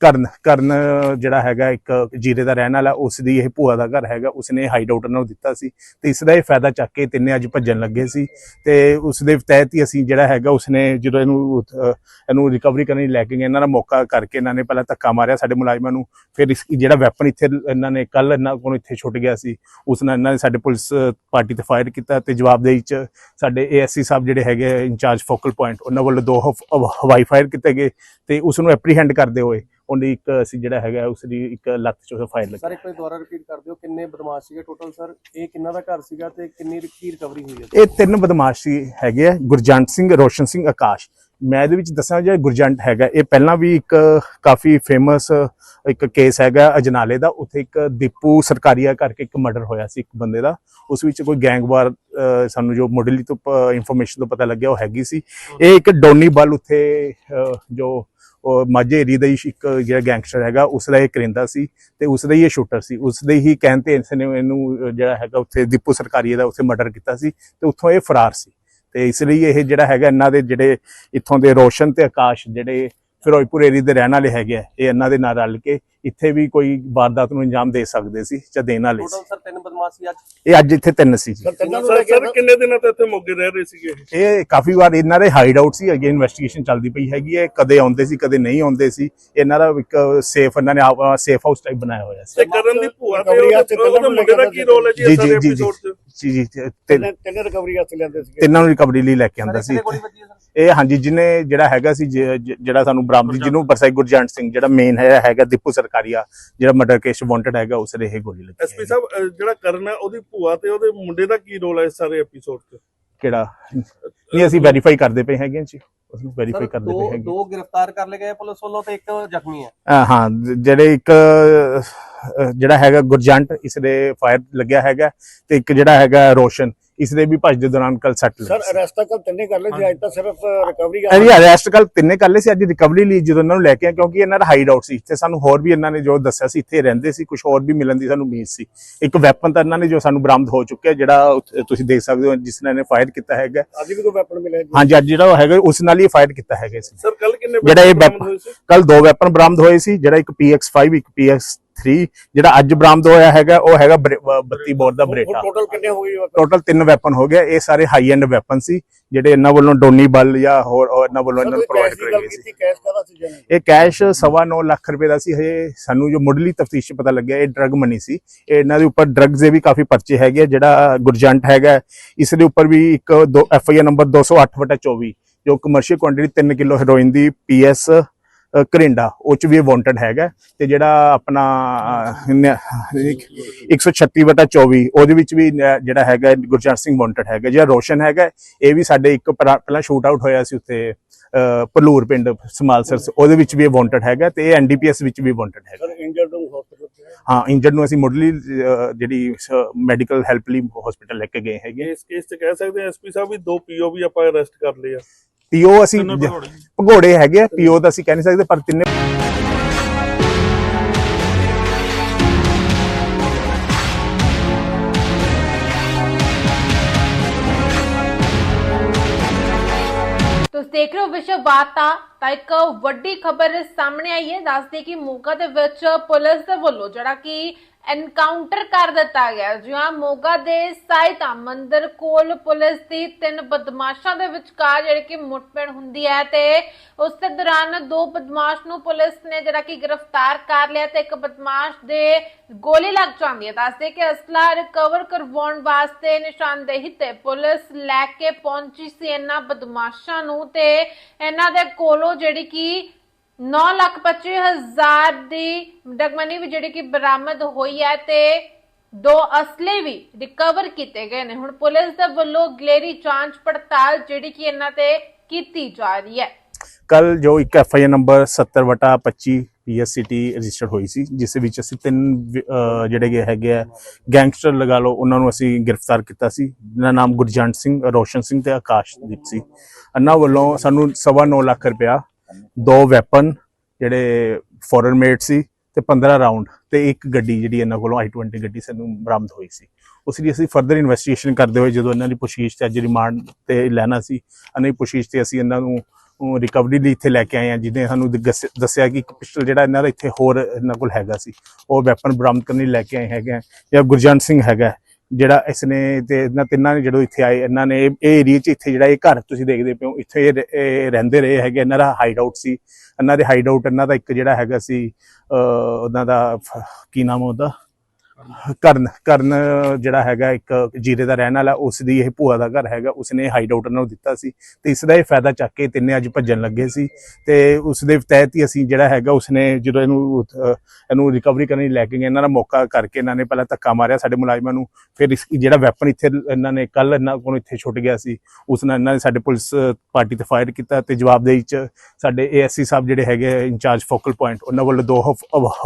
A: ਕਰਨ ਕਰਨ ਜਿਹੜਾ ਹੈਗਾ ਇੱਕ ਜੀਰੇ ਦਾ ਰਹਿਣ ਵਾਲਾ ਉਸ ਦੀ ਇਹ ਭੂਆ ਦਾ ਘਰ ਹੈਗਾ, ਉਸਨੇ ਹਾਈਡ ਆਊਟ ਨੂੰ ਦਿੱਤਾ ਸੀ ਤੇ ਇਸ ਦਾ ਇਹ ਫਾਇਦਾ ਚੱਕ ਕੇ ਤਿੰਨੇ ਅੱਜ ਭੱਜਣ ਲੱਗੇ ਸੀ ਤੇ ਉਸ ਦੇ ਤਹਿਤ ਹੀ ਅਸੀਂ ਜਿਹੜਾ ਹੈਗਾ ਉਸਨੇ ਜਦੋਂ ਇਹਨੂੰ ਇਹਨੂੰ ਰਿਕਵਰੀ ਕਰਨ ਲਈ ਲੈ ਕੇ ਗਏ, ਇਹਨਾਂ ਦਾ ਮੌਕਾ ਕਰਕੇ ਇਹਨਾਂ ਨੇ ਪਹਿਲਾਂ ਧੱਕਾ ਮਾਰਿਆ ਸਾਡੇ ਮੁਲਾਜ਼ਮਾਂ ਨੂੰ, ਫਿਰ ਇਸ ਜਿਹੜਾ ਵੈਪਨ ਇੱਥੇ ਇਹਨਾਂ ਨੇ ਕੱਲ ਇਹਨਾਂ ਕੋਲੋਂ ਇੱਥੇ ਛੁੱਟ ਗਿਆ ਸੀ ਉਸ ਨਾਲ ਇਹਨਾਂ ਨੇ ਸਾਡੇ ਪੁਲਿਸ ਪਾਰਟੀ ਤੇ ਫਾਇਰ ਕੀਤਾ ਤੇ ਜਵਾਬਦੇਹੀ ਚ ਸਾਡੇ ਏਐਸਸੀ ਸਾਹਿਬ ਜਿਹੜੇ ਹੈਗੇ ਇੰਚਾਰਜ ਫੋਕਲ ਪੁਆਇੰਟ ਉਹਨਾਂ ਵੱਲੋਂ ਦੋ ਹਵਾਈ ਫਾਇਰ ਕੀਤੇ ਗਏ ਤੇ ਉਸ ਨੂੰ ਐਪਰੀਹੈਂਡ ਕਰਦੇ ਹੋਏ ਉਹਦੀ ਇੱਕ ਅਸੀਂ ਜਿਹੜਾ ਹੈਗਾ ਉਸ ਦੀ ਇੱਕ ਲੱਤ ਚੋਂ ਫਾਇਰ
D: ਸਰ
A: ਲੱਗੀ
D: ਇੱਕ ਵਾਰ ਦੁਬਾਰਾ ਰਿਪੀਟ ਕਰ ਦਿਓ ਕਿੰਨੇ ਬਦਮਾਸ਼ ਸੀਗੇ ਟੋਟਲ ਸਰ? ਇਹ ਕਿੰਨਾ ਦਾ ਘਰ ਸੀਗਾ ਤੇ ਕਿੰਨੀ ਕੀ ਰਿਕਵਰੀ ਹੋਈ ਹੈ?
A: ਇਹ ਤਿੰਨ ਬਦਮਾਸ਼ੀ ਹੈਗੇ ਆ ਗੁਰਜੰਟ ਸਿੰਘ ਰੋਸ਼ਨ ਸਿੰਘ ਆਕਾਸ਼। ਮੈਂ ਇਹਦੇ ਵਿੱਚ ਦੱਸਾਂ ਜੇ ਗੁਰਜੰਟ ਹੈਗਾ ਇਹ ਪਹਿਲਾਂ ਵੀ ਇੱਕ ਕਾਫੀ ਫੇਮਸ ਇੱਕ ਕੇਸ ਹੈਗਾ ਅਜਨਾਲੇ ਦਾ ਉੱਥੇ ਇੱਕ ਦੀਪੂ ਸਰਕਾਰੀਆ ਕਰਕੇ ਇੱਕ ਮਰਡਰ ਹੋਇਆ ਸੀ ਇੱਕ ਬੰਦੇ ਦਾ। ਉਸ ਵਿੱਚ ਕੋਈ ਗੈਂਗਵਾਰ ਸਾਨੂੰ ਜੋ ਮੁੱਢਲੀ ਤੋਂ ਇਨਫੋਰਮੇਸ਼ਨ ਤੋਂ ਪਤਾ ਲੱਗਿਆ ਉਹ ਹੈਗੀ ਸੀ। ਇਹ ਇੱਕ ਡੋਨੀ ਬਲ ਉੱਥੇ ਜੋ ਉਹ ਮਾਝੇ ਏਰੀਆ ਦਾ ਹੀ ਇੱਕ ਜਿਹੜਾ ਗੈਂਗਸਟਰ ਹੈਗਾ, ਉਸ ਦਾ ਇਹ ਕਰਿੰਦਾ ਸੀ ਤੇ ਉਸ ਦਾ ਹੀ ਇਹ ਸ਼ੂਟਰ ਸੀ। ਉਸ ਦੇ ਹੀ ਕਹਿਣ ਤੇ ਇਸਨੇ ਇਹਨੂੰ ਜਿਹੜਾ ਹੈਗਾ ਉੱਥੇ ਦੀਪੂ ਸਰਕਾਰੀਆ ਦਾ ਉੱਥੇ ਮਰਡਰ ਕੀਤਾ ਸੀ ਤੇ ਉੱਥੋਂ ਇਹ ਫਰਾਰ ਸੀ। ਤੇ ਇਸ ਲਈ ਇਹ ਜਿਹੜਾ ਹੈਗਾ ਇਹਨਾਂ ਦੇ ਜਿਹੜੇ ਇੱਥੋਂ ਦੇ ਰੋਸ਼ਨ ਤੇ ਆਕਾਸ਼ ਜਿਹੜੇ ਫਿਰੋਜ਼ਪੁਰ ਏਰੀਆ ਦੇ ਰਹਿਣ ਵਾਲੇ ਹੈਗੇ ਆ, ਇਹ ਇਹਨਾਂ ਦੇ ਨਾਲ ਰਲ ਕੇ ਇੱਥੇ ਵੀ ਕੋਈ ਵਾਰਦਾਤ ਨੂੰ ਅੰਜਾਮ ਦੇ ਸਕਦੇ ਸੀ ਜਾਂ ਦੇਣ ਵਾਲੇ
D: ਟੋਟਲ
A: ਸੀ।
D: ਸਰ ਤਿੰਨ ਬਦਮਾਸ਼ ਸੀ ਅੱਜ?
A: ਇਹ ਅੱਜ ਇੱਥੇ ਤਿੰਨ ਸੀ ਜੀ।
E: ਸਰ ਤਿੰਨਾਂ ਨੂੰ ਲੈ
B: ਸਰ
E: ਕੇ
B: ਸਰ ਕਿੰਨੇ ਦਿਨਾਂ ਤੋਂ ਇੱਥੇ ਮੋਗੇ ਰਹਿ ਰਹੇ ਸੀਗੇ ਇਹ?
A: ਇਹ ਕਾਫੀ ਵਾਰ ਇਹਨਾਂ ਦੇ ਹਾਈਡ ਆਊਟ ਸੀ ਅੱਗੇ ਇਨਵੈਸਟੀਗੇਸ਼ਨ ਚੱਲਦੀ ਪਈ ਹੈਗੀ ਹੈ। ਕਦੇ ਆਉਂਦੇ ਸੀ ਕਦੇ ਨਹੀਂ ਆਉਂਦੇ ਸੀ। ਇਹਨਾਂ ਦਾ ਇੱਕ ਸੇਫ ਇਹਨਾਂ ਨੇ ਸੇਫ ਹਾਊਸ ਟਾਈਪ ਬਣਾਇਆ ਹੋਇਆ ਸੀ।
B: ਤੇ ਕਰਨ ਦੀ ਭੂਆ ਤੇ ਉਹਦੇ ਮੁੰਡੇ ਦਾ ਕੀ ਰੋਲ ਹੈ ਜੀ ਇਸ ਸਾਰੇ
A: ਜੀ ਜੀ।
B: ਐਪੀਸੋਡ 'ਚ?
A: ਜੀ ਜੀ
E: ਤਿੰਨ ਤਿੰਨ ਰਿਕਵਰੀ ਵਾਸਤੇ ਲੈਂਦੇ ਸੀਗੇ।
A: ਤਿੰਨਾਂ ਨੂੰ ਰਿਕਵਰੀ ਲਈ ਲੈ ਕੇ ਆਂਦਾ
D: ਸਰ
A: ਸੀ
D: ਸਰ?
A: ਇਹ ਹਾਂਜੀ ਜਿਹਨੇ ਜਿਹੜਾ ਹੈਗਾ ਸੀ ਜਿਹੜਾ ਸਾਨੂੰ ਬਰਾਮਦੀ ਜਿਹਨੂੰ ਪਰਸਾਈ ਗੁਰਜੰਟ ਸਿੰਘ ਜਿਹੜਾ ਮੇਨ ਹੈ ਹੈਗਾ ਦੀਪੂ ਸਰਕਾਰੀਆ ਜਿਹੜਾ ਮਰਡਰ ਕੇਸ ਵਾਂਟਡ ਹੈਗਾ ਉਸ ਦੇ ਇਹ ਗੋਲੀ ਲੱਗੀ
B: ਐਸਪੀ
A: ਹੈ।
B: ਸਾਹਿਬ ਅਹ, ਜਿਹੜਾ ਕਰਨ ਹੈ ਉਹਦੀ ਭੂਆ ਤੇ ਉਹਦੇ ਮੁੰਡੇ ਦਾ ਕੀ ਰੋਲ ਹੈ ਇਸ ਸਾਰੇ ਐਪੀਸੋਡ 'ਚ?
A: ਕਿਹੜਾ? ਨਹੀਂ ਅਸੀਂ ਵੈਰੀਫਾਈ ਕਰਦੇ ਪਏ ਹੈਗੇ ਹਾਂ ਜੀ। ਉਸ ਨੂੰ ਵੈਰੀਫਾਈ
D: ਸਰ
A: ਕਰਦੇ ਪਏ
D: ਦੋ
A: ਹੈਗੇ
D: ਦੋ ਗ੍ਰਿਫਤਾਰ ਕਰ ਲਏ ਗਏ ਪੁਲਿਸ ਵੱਲੋਂ ਤੇ ਇੱਕ ਜ਼ਖਮੀ ਹੈ।
A: ਅਹ ਹਾਂ ਜ- ਜਿਹੜੇ ਇੱਕ ਅਹ, ਜਿਹੜਾ ਹੈਗਾ ਗੁਰਜੰਟ ਇਸ ਦੇ ਫਾਇਰ ਲੱਗਿਆ ਹੈਗਾ ਤੇ ਇੱਕ ਜਿਹੜਾ ਹੈਗਾ ਰੋਸ਼ਨ। ਇਸ ਦੇ ਵੀ ਭੱਜ ਦੇ ਦੌਰਾਨ ਕੱਲ ਸੱਟ
E: ਸਰ
A: ਲੱਗੀ
E: ਅਰੈਸਟ ਤਾਂ ਤਿੰਨੇ ਕਰ ਲਏ ਸੀ ਅੱਜ ਤਾਂ ਸਿਰਫ ਰਿਕਵਰੀ
A: ਅਰੇ ਅਰੈਸਟ ਕੱਲ ਤਿੰਨੇ ਕਰ ਲਏ ਸੀ ਅੱਜ ਰਿਕਵਰੀ ਲਈ ਜਦੋਂ ਇਹਨਾਂ ਨੂੰ ਲੈ ਕੇ ਆ ਕਿਉਂਕਿ ਇਹਨਾਂ ਦਾ ਹਾਈਡ ਆਊਟ ਸੀ ਇੱਥੇ ਸਾਨੂੰ ਹੋਰ ਵੀ ਇਹਨਾਂ ਨੇ ਜੋ ਦੱਸਿਆ ਸੀ ਇੱਥੇ ਰਹਿੰਦੇ ਸੀ ਕੁਝ ਹੋਰ ਵੀ ਮਿਲਣ ਦੀ ਸਾਨੂੰ ਉਮੀਦ ਸੀ। ਇੱਕ ਵੈਪਨ ਤਾਂ ਇਹਨਾਂ ਨੇ ਜੋ ਸਾਨੂੰ ਬਰਾਮਦ ਹੋ ਚੁੱਕਿਆ ਜਿਹੜਾ ਤੁਸੀਂ ਦੇਖ ਸਕਦੇ ਹੋ ਜਿਸ ਨੇ ਫਾਇਰ ਕੀਤਾ ਹੈਗਾ
E: ਅੱਜ ਵੀ ਕੋਈ ਵੈਪਨ ਮਿਲਿਆ
A: ਹਾਂਜੀ ਅੱਜ ਜਿਹੜਾ ਹੈਗਾ ਉਸ ਨਾਲ ਹੀ ਫਾਇਰ ਕੀਤਾ ਹੈਗਾ ਸੀ।
B: ਸਰ ਕੱਲ ਕਿੰਨੇ
A: ਜਿਹੜਾ ਇਹ? ਕੱਲ ਦੋ ਵੈਪਨ ਬਰਾਮਦ ਹੋਏ ਸੀ ਜਿਹੜਾ ਇੱਕ PX5 ਇੱਕ PX3 ਜਿਹੜਾ ਅੱਜ ਬਰਾਮਦ ਹੋਇਆ ਹੈਗਾ ਉਹ ਹੈਗਾ ਬਰੇ- ਅਹ 32 ਬੋਰ ਦਾ ਬਰੇਟਾ।
E: ਟੋਟਲ ਕਿੰਨੇ ਹੋ ਗਏ?
A: ਟੋਟਲ ਤਿੰਨ ਵੈਪਨ ਹੋ ਗਏ। ਇਹ ਸਾਰੇ ਹਾਈ ਐਂਡ ਵੈਪਨ ਸੀ ਜਿਹੜੇ ਇਹਨਾਂ ਵੱਲੋਂ ਡੋਨੀ ਬਲ ਜਾਂ ਹੋਰ ਇਹਨਾਂ ਵੱਲੋਂ ਇਹਨਾਂ ਨੂੰ ਪ੍ਰੋਵਾਈਡ ਕਰਾਏ ਗਏ ਸੀ। ਇਹ ਕੈਸ਼ ਸਵਾ ਨੌ ਲੱਖ ਰੁਪਏ ਦਾ ਸੀ। ਹਜੇ ਸਾਨੂੰ ਜੋ ਮੁੱਢਲੀ ਤਫਤੀਸ਼ ਪਤਾ ਲੱਗਿਆ ਇਹ ਡਰਗ ਮਨੀ ਸੀ। ਇਹ ਇਹਨਾਂ ਦੇ ਉੱਪਰ ਡਰੱਗਸ ਦੇ ਵੀ ਕਾਫੀ ਪਰਚੇ ਹੈਗੇ ਜਿਹੜਾ ਗੁਰਜੰਟ ਹੈਗਾ ਇਸ ਦੇ ਉੱਪਰ ਵੀ ਇੱਕ ਐਫ ਆਈ ਆਰ ਨੰਬਰ 208/24 ਜੋ ਕਮਰਸ਼ੀਅਲ ਕੁਆਂਟੀਟੀ 3 ਕਿਲੋ ਹੈਰੋਇਨ ਦੀ ਪੀ ਐਸ ਕਰਿੰਡਾ ਉਹ ਚ ਵੀ ਵਾਂਟਡ ਹੈਗਾ ਤੇ ਜਿਹੜਾ ਆਪਣਾ ਅਹ, ਨ- 136/24 ਉਹਦੇ ਵਿੱਚ ਵੀ ਜਿਹੜਾ ਹੈਗਾ ਗੁਰਜੰਟ ਸਿੰਘ ਵਾਂਟਡ ਹੈਗਾ ਜਿਹੜਾ ਰੋਸ਼ਨ ਹੈਗਾ ਇਹ ਵੀ ਸਾਡੇ ਇੱਕ ਪਹਿਲਾਂ ਸ਼ੂਟ ਆਊਟ ਹੋਇਆ ਸੀ ਉੱਥੇ ਭਲੂਰ ਪਿੰਡ ਸਮਾਲਸਰ ਉਹਦੇ ਵਿੱਚ ਵੀ ਵਾਂਟਡ ਹੈਗਾ ਤੇ ਇਹ ਐਨਡੀਪੀਐਸ ਵਿੱਚ ਵੀ ਵਾਂਟਡ ਹੈਗਾ
E: ਇੰਜਰਡ ਨੂੰ ਹਸਪੀਟਲ
A: ਹਾਂ? ਇੰਜਰਡ ਨੂੰ ਅਸੀਂ ਮੁੱਢਲੀ ਜਿਹੜੀ ਮੈਡੀਕਲ ਹੈਲਪ ਲਈ ਹਸਪੀਟਲ ਲੈ ਕੇ ਗਏ ਹੈਗੇ।
B: ਇਸ ਕੇਸ 'ਚ ਕਹਿ ਸਕਦੇ ਆ ਐਸਪੀ ਸਾਹਿਬ ਵੀ ਦੋ ਪੀਓ ਵੀ ਆਪਾਂ ਅਰੈਸਟ ਕਰ ਲਏ ਆ।
A: ਪੀਓ ਅਸੀਂ
B: ਭਗੌੜੇ।
A: ਹੈਗੇ ਆ ਪੀਓ ਤਾਂ ਅਸੀਂ ਕਹਿ ਨਹੀਂ ਸਕਦੇ ਪਰ ਤਿੰਨੇ
C: ਤੁਸੀਂ ਦੇਖ ਰਹੇ ਹੋ ਵਿਸ਼ਵ ਵਾਰਤਾ ਤਾਂ ਇੱਕ ਵੱਡੀ ਖਬਰ ਸਾਹਮਣੇ ਆਈ ਹੈ ਦੱਸਦੇ ਕਿ ਮੋਗਾ ਦੇ ਵਿੱਚ ਪੁਲਿਸ ਦੇ ਵੱਲੋਂ ਜਿਹੜਾ ਕਿ ਐਨਕਾਊਂਟਰ ਕਰ ਦਿੱਤਾ ਗਿਆ। ਜਿਹਾਂ ਮੋਗਾ ਦੇ ਸਾਈਤਾ ਮੰਦਿਰ ਕੋਲ ਪੁਲਿਸ ਦੀ ਤਿੰਨ ਬਦਮਾਸ਼ਾਂ ਦੇ ਵਿਚਕਾਰ ਜਿਹੜੀ ਕਿ ਮੁੱਠਭੇੜ ਹੁੰਦੀ ਹੈ ਤੇ ਉਸ ਦੇ ਦੌਰਾਨ ਦੋ ਬਦਮਾਸ਼ ਨੂੰ ਪੁਲਿਸ ਨੇ ਜਿਹੜਾ ਕਿ ਗ੍ਰਿਫਤਾਰ ਕਰ ਲਿਆ ਤੇ ਇੱਕ ਬਦਮਾਸ਼ ਦੇ ਗੋਲੀ ਲੱਗ ਜਾਂਦੀ ਹੈ। ਦੱਸਦੇ ਕਿ ਅਸਲਾ ਰਿਕਵਰ ਕਰਵਾਉਣ ਵਾਸਤੇ ਨਿਸ਼ਾਨਦੇਹੀ ਤੇ ਪੁਲਿਸ ਲੈ ਕੇ ਪਹੁੰਚੀ ਸੀ ਇਹਨਾਂ ਬਦਮਾਸ਼ਾਂ ਨੂੰ ਤੇ ਇਹਨਾਂ ਦੇ ਕੋਲੋਂ ਜਿਹੜੀ ਕਿ 9 ਲੱਖ 25 ਹਜ਼ਾਰ ਦੀ ਡਗਮਨੀ ਵੀ ਜਿਹੜੀ ਕਿ ਬਰਾਮਦ ਹੋਈ ਹੈ ਤੇ ਦੋ ਅਸਲੇ ਵੀ ਰਿਕਵਰ ਕੀਤੇ ਗਏ ਨੇ। ਹੁਣ ਪੁਲਿਸ ਦੇ ਵੱਲੋਂ ਗਲੇਰੀ ਜਾਂਚ ਪੜਤਾਲ ਜਿਹੜੀ ਕਿ ਇਹਨਾਂ ਤੇ ਕੀਤੀ ਜਾ ਰਹੀ ਹੈ।
A: ਕੱਲ ਜੋ ਇੱਕ F I R number 70/25 PSCT registered ਹੋਈ ਸੀ, ਜਿਸ ਵਿੱਚ ਅਸੀਂ ਤਿੰਨ ਜਿਹੜੇ ਗਏ ਹੈਗੇ ਆ, ਗੈਂਗਸਟਰ ਲਗਾ ਲਓ, ਉਹਨਾਂ ਨੂੰ ਅਸੀਂ ਗ੍ਰਿਫਤਾਰ ਕੀਤਾ ਸੀ। ਜਿਨ੍ਹਾਂ ਨਾਮ ਗੁਰਜੰਟ ਸਿੰਘ, ਰੋਸ਼ਨ ਸਿੰਘ ਤੇ ਆਕਾਸ਼ਦੀਪ ਸੀ। ਇਹਨਾਂ ਵੱਲੋਂ ਸਾਨੂੰ ਸਵਾ ਨੌ ਲੱਖ ਰੁਪਇਆ ਦੋ ਵੈਪਨ ਜਿਹੜੇ ਫੋਰਨ ਮੇਡ ਸੀ ਤੇ 15 ਰਾਉਂਡ ਤੇ ਇੱਕ ਗੱਡੀ ਜਿਹੜੀ ਇਹਨਾਂ ਕੋਲੋਂ i20 ਗੱਡੀ ਸਾਨੂੰ ਬਰਾਮਦ ਹੋਈ ਸੀ ਉਸ ਲਈ ਅਸੀਂ ਫਰਦਰ ਇਨਵੈਸਟੀਗੇਸ਼ਨ ਕਰਦੇ ਹੋਏ ਜਦੋਂ ਇਹਨਾਂ ਦੀ ਪੁੱਛਗਿੱਛ ਤੇ ਅੱਜ ਰਿਮਾਂਡ ਤੇ ਲੈਣਾ ਸੀ, ਇਹਨਾਂ ਦੀ ਪੁੱਛਗਿੱਛ ਤੇ ਅਸੀਂ ਇਹਨਾਂ ਨੂੰ ਰਿਕਵਰੀ ਲਈ ਇੱਥੇ ਲੈ ਕੇ ਆਏ ਆ ਜਿਹਨੇ ਸਾਨੂੰ ਦੱਸਿਆ ਕਿ ਇੱਕ ਪਿਸਟਲ ਜਿਹੜਾ ਇਹਨਾਂ ਦਾ ਇੱਥੇ ਹੋਰ ਇਹਨਾਂ ਕੋਲ ਹੈਗਾ ਸੀ, ਉਹ ਵੈਪਨ ਬਰਾਮਦ ਕਰਨ ਲਈ ਲੈ ਕੇ ਆਏ ਹੈਗੇ ਆ। ਜਾਂ ਗੁਰਜੰਟ ਸਿੰਘ ਹੈਗਾ ਜਿਹੜਾ ਇਸ ਨੇ ਤੇ ਇਹਨਾਂ ਤਿੰਨਾਂ ਨੇ ਜਦੋਂ ਇੱਥੇ ਆਏ, ਇਹਨਾਂ ਨੇ ਇਹ ਏਰੀਆ 'ਚ ਇੱਥੇ ਜਿਹੜਾ ਇਹ ਘਰ ਤੁਸੀਂ ਦੇਖਦੇ ਪਏ ਹੋ, ਇੱਥੇ ਇਹ ਇਹ ਰਹਿੰਦੇ ਰਹੇ ਹੈਗੇ, ਇਹਨਾਂ ਦਾ ਹਾਈਡ ਆਊਟ ਸੀ। ਇਹਨਾਂ ਦੇ ਹਾਈਡ ਆਊਟ ਇਹਨਾਂ ਦਾ ਇੱਕ ਜਿਹੜਾ ਹੈਗਾ ਸੀ, ਅਹ ਉਹਨਾਂ ਦਾ ਕੀ ਨਾਮ ਉਹਦਾ? ਕਰਨ ਕਰਨ ਜਿਹੜਾ ਹੈਗਾ ਇੱਕ ਜੀਰੇ ਦਾ ਰਹਿਣ ਵਾਲਾ ਉਸ ਦੀ ਇਹ ਭੂਆ ਦਾ ਘਰ ਹੈਗਾ, ਉਸਨੇ ਹਾਈਡ ਆਊਟ ਨੂੰ ਦਿੱਤਾ ਸੀ ਤੇ ਇਸ ਦਾ ਇਹ ਫਾਇਦਾ ਚੱਕ ਕੇ ਤਿੰਨੇ ਅੱਜ ਭੱਜਣ ਲੱਗੇ ਸੀ ਤੇ ਉਸ ਦੇ ਤਹਿਤ ਹੀ ਅਸੀਂ ਜਿਹੜਾ ਹੈਗਾ, ਉਸਨੇ ਜਦੋਂ ਇਹਨੂੰ ਇਹਨੂੰ ਰਿਕਵਰੀ ਕਰਨ ਲਈ ਲੈ ਕੇ ਗਏ, ਇਹਨਾਂ ਦਾ ਮੌਕਾ ਕਰਕੇ ਇਹਨਾਂ ਨੇ ਪਹਿਲਾਂ ਧੱਕਾ ਮਾਰਿਆ ਸਾਡੇ ਮੁਲਾਜ਼ਮਾਂ ਨੂੰ, ਫਿਰ ਇਸ ਜਿਹੜਾ ਵੈਪਨ ਇੱਥੇ ਇਹਨਾਂ ਨੇ ਕੱਲ ਇਹਨਾਂ ਕੋਲੋਂ ਇੱਥੇ ਛੁੱਟ ਗਿਆ ਸੀ ਉਸ ਨਾਲ ਇਹਨਾਂ ਨੇ ਸਾਡੇ ਪੁਲਿਸ ਪਾਰਟੀ ਤੇ ਫਾਇਰ ਕੀਤਾ ਤੇ ਜਵਾਬਦੇਹੀ ਚ ਸਾਡੇ ਏਐਸਸੀ ਸਾਹਿਬ ਜਿਹੜੇ ਹੈਗੇ ਇੰਚਾਰਜ ਫੋਕਲ ਪੁਆਇੰਟ ਉਹਨਾਂ ਵੱਲੋਂ ਦੋ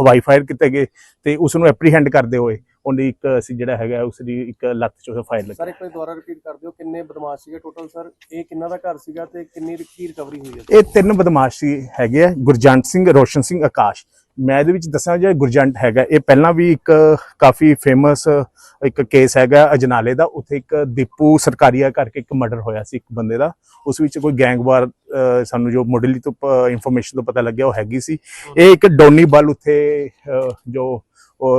A: ਹਵਾਈ ਫਾਇਰ ਕੀਤੇ ਗਏ ਤੇ ਉਸ ਨੂੰ ਐਪਰੀਹੈਂਡ ਕਰਦੇ ਹੋਏ ਉਹਦੀ ਇੱਕ ਅਸੀਂ ਜਿਹੜਾ ਹੈਗਾ ਉਸ ਦੀ ਇੱਕ ਲੱਤ ਚੋਂ ਫਾਇਰ
D: ਸਰ
A: ਲੱਗੀ।
D: ਇੱਕ ਵਾਰ ਦੁਬਾਰਾ ਰਿਪੀਟ ਕਰ ਦਿਓ ਕਿੰਨੇ ਬਦਮਾਸ਼ ਸੀਗੇ ਟੋਟਲ ਸਰ ਇਹ ਕਿੰਨਾ ਦਾ ਘਰ ਸੀਗਾ ਤੇ ਕਿੰਨੀ ਕੀ ਰਿਕਵਰੀ ਹੋਈ ਹੈ
A: ਇਹ ਤਿੰਨ ਬਦਮਾਸ਼ ਸੀ ਹੈਗੇ ਆ ਗੁਰਜੰਟ ਸਿੰਘ ਰੋਸ਼ਨ ਸਿੰਘ ਆਕਾਸ਼। ਮੈਂ ਇਹਦੇ ਵਿੱਚ ਦੱਸਾਂ ਜਿਹੜਾ ਗੁਰਜੰਟ ਹੈਗਾ ਇਹ ਪਹਿਲਾਂ ਵੀ ਇੱਕ ਕਾਫੀ ਫੇਮਸ ਇੱਕ ਕੇਸ ਹੈਗਾ ਅਜਨਾਲੇ ਦਾ ਉੱਥੇ ਇੱਕ ਦੀਪੂ ਸਰਕਾਰੀਆ ਕਰਕੇ ਇੱਕ ਮਰਡਰ ਹੋਇਆ ਸੀ ਇੱਕ ਬੰਦੇ ਦਾ। ਉਸ ਵਿੱਚ ਕੋਈ ਗੈਂਗਵਾਰ ਸਾਨੂੰ ਜੋ ਮੁੱਢਲੀ ਤੋਂ ਇਨਫੋਰਮੇਸ਼ਨ ਤੋਂ ਪਤਾ ਲੱਗਿਆ ਉਹ ਹੈਗੀ ਸੀ। ਇਹ ਇੱਕ ਡੋਨੀ ਬਲ ਉੱਥੇ ਜੋ ਉਹ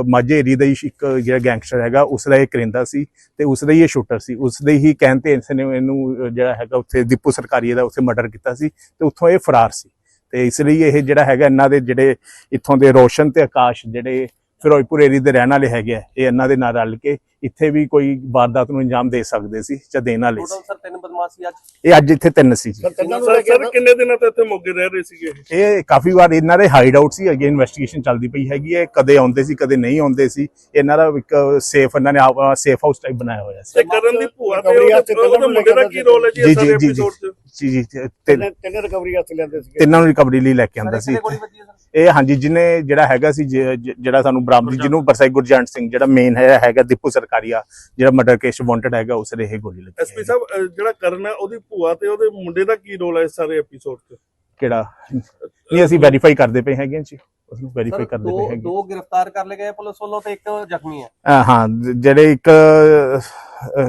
A: ਮਾਝੇ ਏਰੀਆ ਦਾ ਹੀ ਇੱਕ ਜਿਹੜਾ ਗੈਂਗਸਟਰ ਹੈਗਾ ਉਸ ਦਾ ਇਹ ਕਰਿੰਦਾ ਸੀ ਤੇ ਉਸ ਦਾ ਹੀ ਇਹ ਸ਼ੂਟਰ ਸੀ। ਉਸ ਦੇ ਹੀ ਕਹਿਣ ਤੇ ਇਸ ਨੇ ਇਹਨੂੰ ਜਿਹੜਾ ਹੈਗਾ ਉੱਥੇ ਦੀਪੂ ਸਰਕਾਰੀਆ ਦਾ ਉੱਥੇ ਮਰਡਰ ਕੀਤਾ ਸੀ ਤੇ ਉੱਥੋਂ ਇਹ ਫਰਾਰ ਸੀ। ਤੇ ਇਸ ਲਈ ਇਹ ਜਿਹੜਾ ਹੈਗਾ, ਇਹਨਾਂ ਦੇ ਜਿਹੜੇ ਇੱਥੋਂ ਦੇ ਰੋਸ਼ਨ ਤੇ ਆਕਾਸ਼, ਜਿਹੜੇ ਫਿਰੋਜ਼ਪੁਰ ਏਰੀਆ ਦੇ ਰਹਿਣ ਵਾਲੇ ਹੈਗੇ ਆ, ਇਹ ਇਹਨਾਂ ਦੇ ਨਾਲ ਰਲ ਕੇ ਇੱਥੇ ਵੀ ਕੋਈ ਵਾਰਦਾਤ ਨੂੰ ਅੰਜਾਮ ਦੇ ਸਕਦੇ ਸੀ ਜਾਂ ਦੇਣ ਵਾਲੇ
D: ਟੋਟਲ
A: ਸੀ।
D: ਸਰ ਤਿੰਨ ਬਦਮਾਸ਼ ਸੀ ਅੱਜ।
A: ਇਹ ਅੱਜ ਇੱਥੇ ਤਿੰਨ ਸੀ ਜੀ।
E: ਸਰ
B: ਕਿੰਨੇ ਦਿਨਾਂ ਤੋਂ ਇੱਥੇ ਮੋਗੇ ਰਹਿ ਰਹੇ ਸੀਗੇ ਇਹ?
A: ਇਹ ਕਾਫੀ ਵਾਰ ਇਹਨਾਂ ਦੇ ਹਾਈਡ ਆਊਟ ਸੀ ਅੱਗੇ ਇਨਵੈਸਟੀਗੇਸ਼ਨ ਚੱਲਦੀ ਪਈ ਹੈਗੀ ਹੈ ਕਦੇ ਆਉਂਦੇ ਸੀ ਕਦੇ ਨਹੀਂ ਆਉਂਦੇ ਸੀ। ਇਹਨਾਂ ਦਾ ਇੱਕ ਸੇਫ ਇਹਨਾਂ ਨੇ ਸੇਫ ਹਾਊਸ ਟਾਈਪ ਬਣਾਇਆ ਹੋਇਆ ਸੀ।
B: ਤੇ ਕਰਨ ਦੀ ਭੂਆ ਤੇ ਉਹਦੇ ਮੁੰਡੇ ਦਾ ਕੀ ਰੋਲ ਹੈ ਜੀ ਸਾਰੇ ਐਪੀਸੋਡ 'ਚ?
A: ਜੀ ਜੀ
E: ਤਿੰਨੇ ਤਿੰਨੇ ਰਿਕਵਰੀ ਵਾਸਤੇ ਲੈਂਦੇ ਸੀਗੇ।
A: ਤਿੰਨਾਂ ਨੂੰ ਰਿਕਵਰੀ ਲਈ ਲੈ ਕੇ ਆਂਦਾ
D: ਸਰ
A: ਸੀ
D: ਗੋਲੀ ਵੱਜੀ ਹੈ ਸਰ।
A: ਇਹ ਹਾਂਜੀ ਜਿਹਨੇ ਜਿਹੜਾ ਹੈਗਾ ਸੀ ਜਿਹੜਾ ਸਾਨੂੰ ਬਰਾਮਦ ਜਿਹਨੂੰ ਪਰਸਾਈ ਗੁਰਜੰਟ ਸਿੰਘ ਜਿਹੜਾ ਮੇਨ ਹੈ ਹੈਗਾ ਦੀਪੂ ਸਰਕਾਰੀਆ ਜਿਹੜਾ ਮਰਡਰ ਕੇਸ ਵਾਂਟਡ ਹੈਗਾ ਉਸ ਇਹ ਗੋਲੀ ਲੱਗੀ
B: ਐਸਪੀ। ਸਾਹਿਬ ਜਿਹੜਾ ਕਰਨ ਹੈ ਉਹਦੀ ਭੂਆ ਤੇ ਉਹਦੇ ਮੁੰਡੇ ਦਾ ਕੀ ਰੋਲ ਹੈ ਇਸ ਸਾਰੇ ਐਪੀਸੋਡ 'ਚ?
A: ਕਿਹੜਾ? ਨਹੀਂ ਅਸੀਂ ਵੈਰੀਫਾਈ ਕਰਦੇ ਪਏ ਹੈਗੇ ਜੀ। ਉਹਨੂੰ ਵੈਰੀਫਾਈ ਕਰਦੇ ਪਏ ਹੈਗੇ
D: ਦੋ ਗ੍ਰਿਫਤਾਰ ਕਰ ਲਏ ਗਏ ਪੁਲਿਸ ਵੱਲੋਂ ਤੇ ਇੱਕ ਜ਼ਖਮੀ ਹੈ।
A: ਹਾਂ ਜਿਹੜੇ ਇੱਕ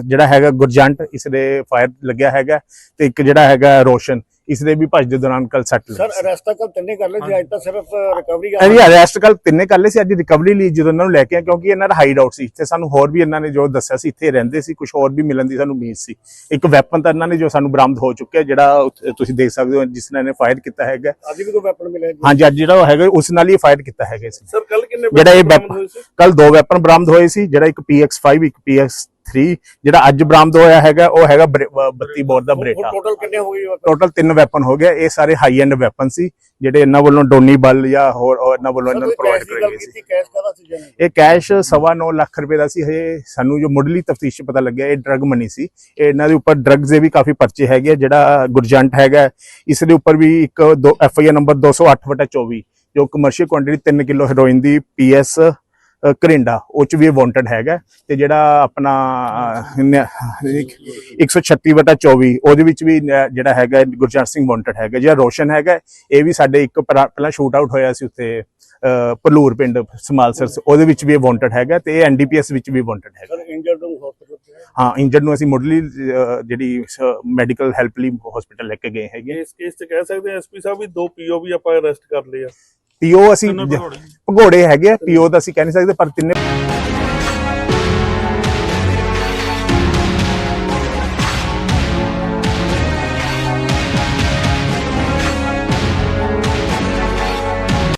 A: ਜਿਹੜਾ ਹੈਗਾ ਗੁਰਜੰਟ ਇਸ ਦੇ ਫਾਇਰ ਲੱਗਿਆ ਹੈਗਾ ਤੇ ਇੱਕ ਜਿਹੜਾ ਹੈਗਾ ਰੋਸ਼ਨ ਇਸ ਦੇ ਵੀ ਭੱਜ ਦੇ ਦੌਰਾਨ ਕੱਲ ਸੱਟ
E: ਸਰ
A: ਲੱਗੀ
E: ਅਰੈਸਟ ਤਾਂ ਤਿੰਨੇ ਕਰ ਲਏ ਸੀ ਅੱਜ ਤਾਂ ਸਿਰਫ ਰਿਕਵਰੀ
A: ਅਰੇ ਅਰੈਸਟ ਕੱਲ ਤਿੰਨੇ ਕਰ ਲਏ ਸੀ ਅੱਜ ਰਿਕਵਰੀ ਲਈ ਜਦੋਂ ਇਹਨਾਂ ਨੂੰ ਲੈ ਕੇ ਆਏ ਕਿਉਂਕਿ ਇਹਨਾਂ ਦਾ ਹਾਈਡ ਆਊਟ ਸੀ ਤੇ ਸਾਨੂੰ ਹੋਰ ਵੀ ਇਹਨਾਂ ਨੇ ਜੋ ਦੱਸਿਆ ਸੀ ਇੱਥੇ ਰਹਿੰਦੇ ਸੀ ਕੁਝ ਹੋਰ ਵੀ ਮਿਲਣ ਦੀ ਸਾਨੂੰ ਉਮੀਦ ਸੀ। ਇੱਕ ਵੈਪਨ ਤਾਂ ਇਹਨਾਂ ਨੇ ਜੋ ਸਾਨੂੰ ਬਰਾਮਦ ਹੋ ਚੁੱਕਿਆ ਜਿਹੜਾ ਤੁਸੀਂ ਦੇਖ ਸਕਦੇ ਹੋ ਜਿਸ ਨੇ ਫਾਇਰ ਕੀਤਾ ਹੈਗਾ।
E: ਅੱਜ ਵੀ ਕੋਈ ਵੈਪਨ ਮਿਲਿਆ ਜੀ?
A: ਹਾਂਜੀ ਅੱਜ ਜਿਹੜਾ ਉਹ ਹੈਗਾ ਉਸ ਨਾਲ ਹੀ ਫਾਇਰ ਕੀਤਾ ਹੈਗਾ ਸੀ।
B: ਸਰ ਕੱਲ ਕਿੰਨੇ
A: ਜਿਹੜਾ ਇਹ ਵੈਪਨ ਕੱਲ ਦੋ ਵੈਪਨ ਬਰਾਮਦ ਹੋਏ ਸੀ ਜਿਹੜਾ ਇੱਕ PX5 ਇੱਕ PX3 ਜਿਹੜਾ ਅੱਜ ਬਰਾਮਦ ਹੋਇਆ ਹੈਗਾ ਉਹ ਹੈਗਾ ਬਰੇ- ਅਹ 32 ਬੋਰ ਦਾ ਬਰੇਟਾ।
E: ਟੋਟਲ ਕਿੰਨੇ ਹੋ ਗਏ?
A: ਟੋਟਲ ਤਿੰਨ ਵੈਪਨ ਹੋ ਗਏ। ਇਹ ਸਾਰੇ ਹਾਈ ਐਂਡ ਵੈਪਨ ਸੀ ਜਿਹੜੇ ਇਹਨਾਂ ਵੱਲੋਂ ਡੋਨੀ ਬਲ ਜਾਂ ਹੋਰ ਇਹਨਾਂ ਵੱਲੋਂ ਇਹਨਾਂ ਨੂੰ ਪ੍ਰੋਵਾਈਡ
E: ਗੱਲ
A: ਗਈ ਸੀ। ਇਹ ਕੈਸ਼ ਸਵਾ ਨੌ ਲੱਖ ਰੁਪਏ ਦਾ ਸੀ। ਹਜੇ ਸਾਨੂੰ ਜੋ ਮੁੱਢਲੀ ਤਫਤੀਸ਼ ਪਤਾ ਲੱਗਿਆ ਇਹ ਡਰਗ ਮਨੀ ਸੀ। ਇਹ ਇਹਨਾਂ ਦੇ ਉੱਪਰ ਡਰੱਗਸ ਦੇ ਵੀ ਕਾਫੀ ਪਰਚੇ ਹੈਗੇ। ਜਿਹੜਾ ਗੁਰਜੰਟ ਹੈਗਾ ਇਸ ਦੇ ਉੱਪਰ ਵੀ ਇੱਕ ਐਫ ਆਈ ਆਰ ਨੰਬਰ 208/24 ਜੋ ਕਮਰਸ਼ੀਅਲ ਕੁਆਂਟੀਟੀ 3 ਕਿਲੋ ਹੈਰੋਇਨ ਦੀ ਪੀਐਸ ਕਰਿੰਡਾ ਉਹ ਚ ਵੀ ਵਾਂਟਡ ਹੈਗਾ ਤੇ ਜਿਹੜਾ ਆਪਣਾ ਅਹ, ਨ- ਇੱਕ- 136/24 ਉਹਦੇ ਵਿੱਚ ਵੀ ਜਿਹੜਾ ਹੈਗਾ ਗੁਰਜੰਟ ਸਿੰਘ ਵਾਂਟਡ ਹੈਗਾ ਜਿਹੜਾ ਰੋਸ਼ਨ ਹੈਗਾ ਇਹ ਵੀ ਸਾਡੇ ਇੱਕ ਪਹਿਲਾਂ ਸ਼ੂਟ ਆਊਟ ਹੋਇਆ ਸੀ ਉੱਥੇ ਭਲੂਰ ਪਿੰਡ ਸਮਾਲਸਰ ਉਹਦੇ ਵਿੱਚ ਵੀ ਵਾਂਟਡ ਹੈਗਾ ਤੇ ਇਹ ਐਨਡੀਪੀਐਸ ਵਿੱਚ ਵੀ ਵਾਂਟਡ ਹੈਗਾ
E: ਇੰਜਰਡ ਨੂੰ ਹਸਪੀਟਲ
A: ਹਾਂ? ਇੰਜਰਡ ਨੂੰ ਅਸੀਂ ਮੁੱਢਲੀ ਜਿਹੜੀ ਮੈਡੀਕਲ ਹੈਲਪ ਲਈ ਹਸਪੀਟਲ ਲੈ ਕੇ ਗਏ ਹੈਗੇ
B: ਇਸ ਕੇਸ 'ਚ ਕਹਿ ਸਕਦੇ ਐਸਪੀ ਸਾਹਿਬ ਵੀ ਦੋ ਪੀਓ ਵੀ ਆਪਾਂ ਅਰੈਸਟ ਕਰ ਲਏ ਆ।
A: ਪੀਓ ਅਸੀਂ।
B: ਭਗੋੜੇ
A: ਹੈਗੇ ਪੀਓ ਤਾਂ ਅਸੀਂ ਕਹਿ ਨਹੀਂ ਸਕਦੇ ਪਰ ਤਿੰਨੇ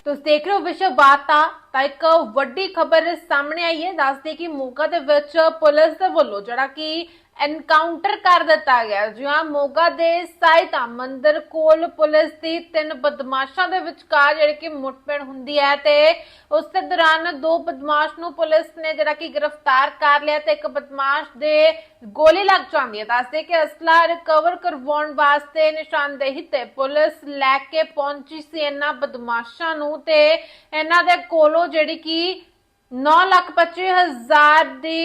C: ਤੁਸੀਂ ਦੇਖ ਰਹੇ ਹੋ ਵਿਸ਼ਵ ਵਾਰਤਾ ਤਾਂ ਇੱਕ ਵੱਡੀ ਖਬਰ ਸਾਹਮਣੇ ਆਈ ਹੈ ਦੱਸਦੇ ਕਿ ਮੋਗਾ ਦੇ ਵਿੱਚ ਪੁਲਿਸ ਦੇ ਵੱਲੋਂ ਜਿਹੜਾ ਕਿ ਐਨਕਾਊਂਟਰ ਕਰ ਦਿੱਤਾ ਗਿਆ। ਜਿਹਾਂ ਮੋਗਾ ਦੇ ਸਾਇਤਾ ਮੰਦਿਰ ਕੋਲ ਪੁਲਿਸ ਦੀ ਤਿੰਨ ਬਦਮਾਸ਼ਾਂ ਦੇ ਵਿਚਕਾਰ ਜਿਹੜੀ ਕਿ ਮੁੱਠਭੇੜ ਹੁੰਦੀ ਹੈ ਤੇ ਉਸ ਦੇ ਦੌਰਾਨ ਦੋ ਬਦਮਾਸ਼ ਨੂੰ ਪੁਲਿਸ ਨੇ ਜਿਹੜਾ ਕਿ ਗ੍ਰਿਫਤਾਰ ਕਰ ਲਿਆ ਤੇ ਇੱਕ ਬਦਮਾਸ਼ ਦੇ ਗੋਲੀ ਲੱਗ ਜਾਂਦੀ ਹੈ। ਦੱਸਦੇ ਕਿ ਅਸਲਾ ਰਿਕਵਰ ਕਰਵਾਉਣ ਵਾਸਤੇ ਨਿਸ਼ਾਨਦੇਹੀ ਤੇ ਪੁਲਿਸ ਲੈ ਕੇ ਪਹੁੰਚੀ ਸੀ ਇਹਨਾਂ ਬਦਮਾਸ਼ਾਂ ਨੂੰ ਤੇ ਇਹਨਾਂ ਦੇ ਕੋਲੋਂ ਜਿਹੜੀ ਕਿ 9 ਲੱਖ 25 ਹਜ਼ਾਰ ਦੀ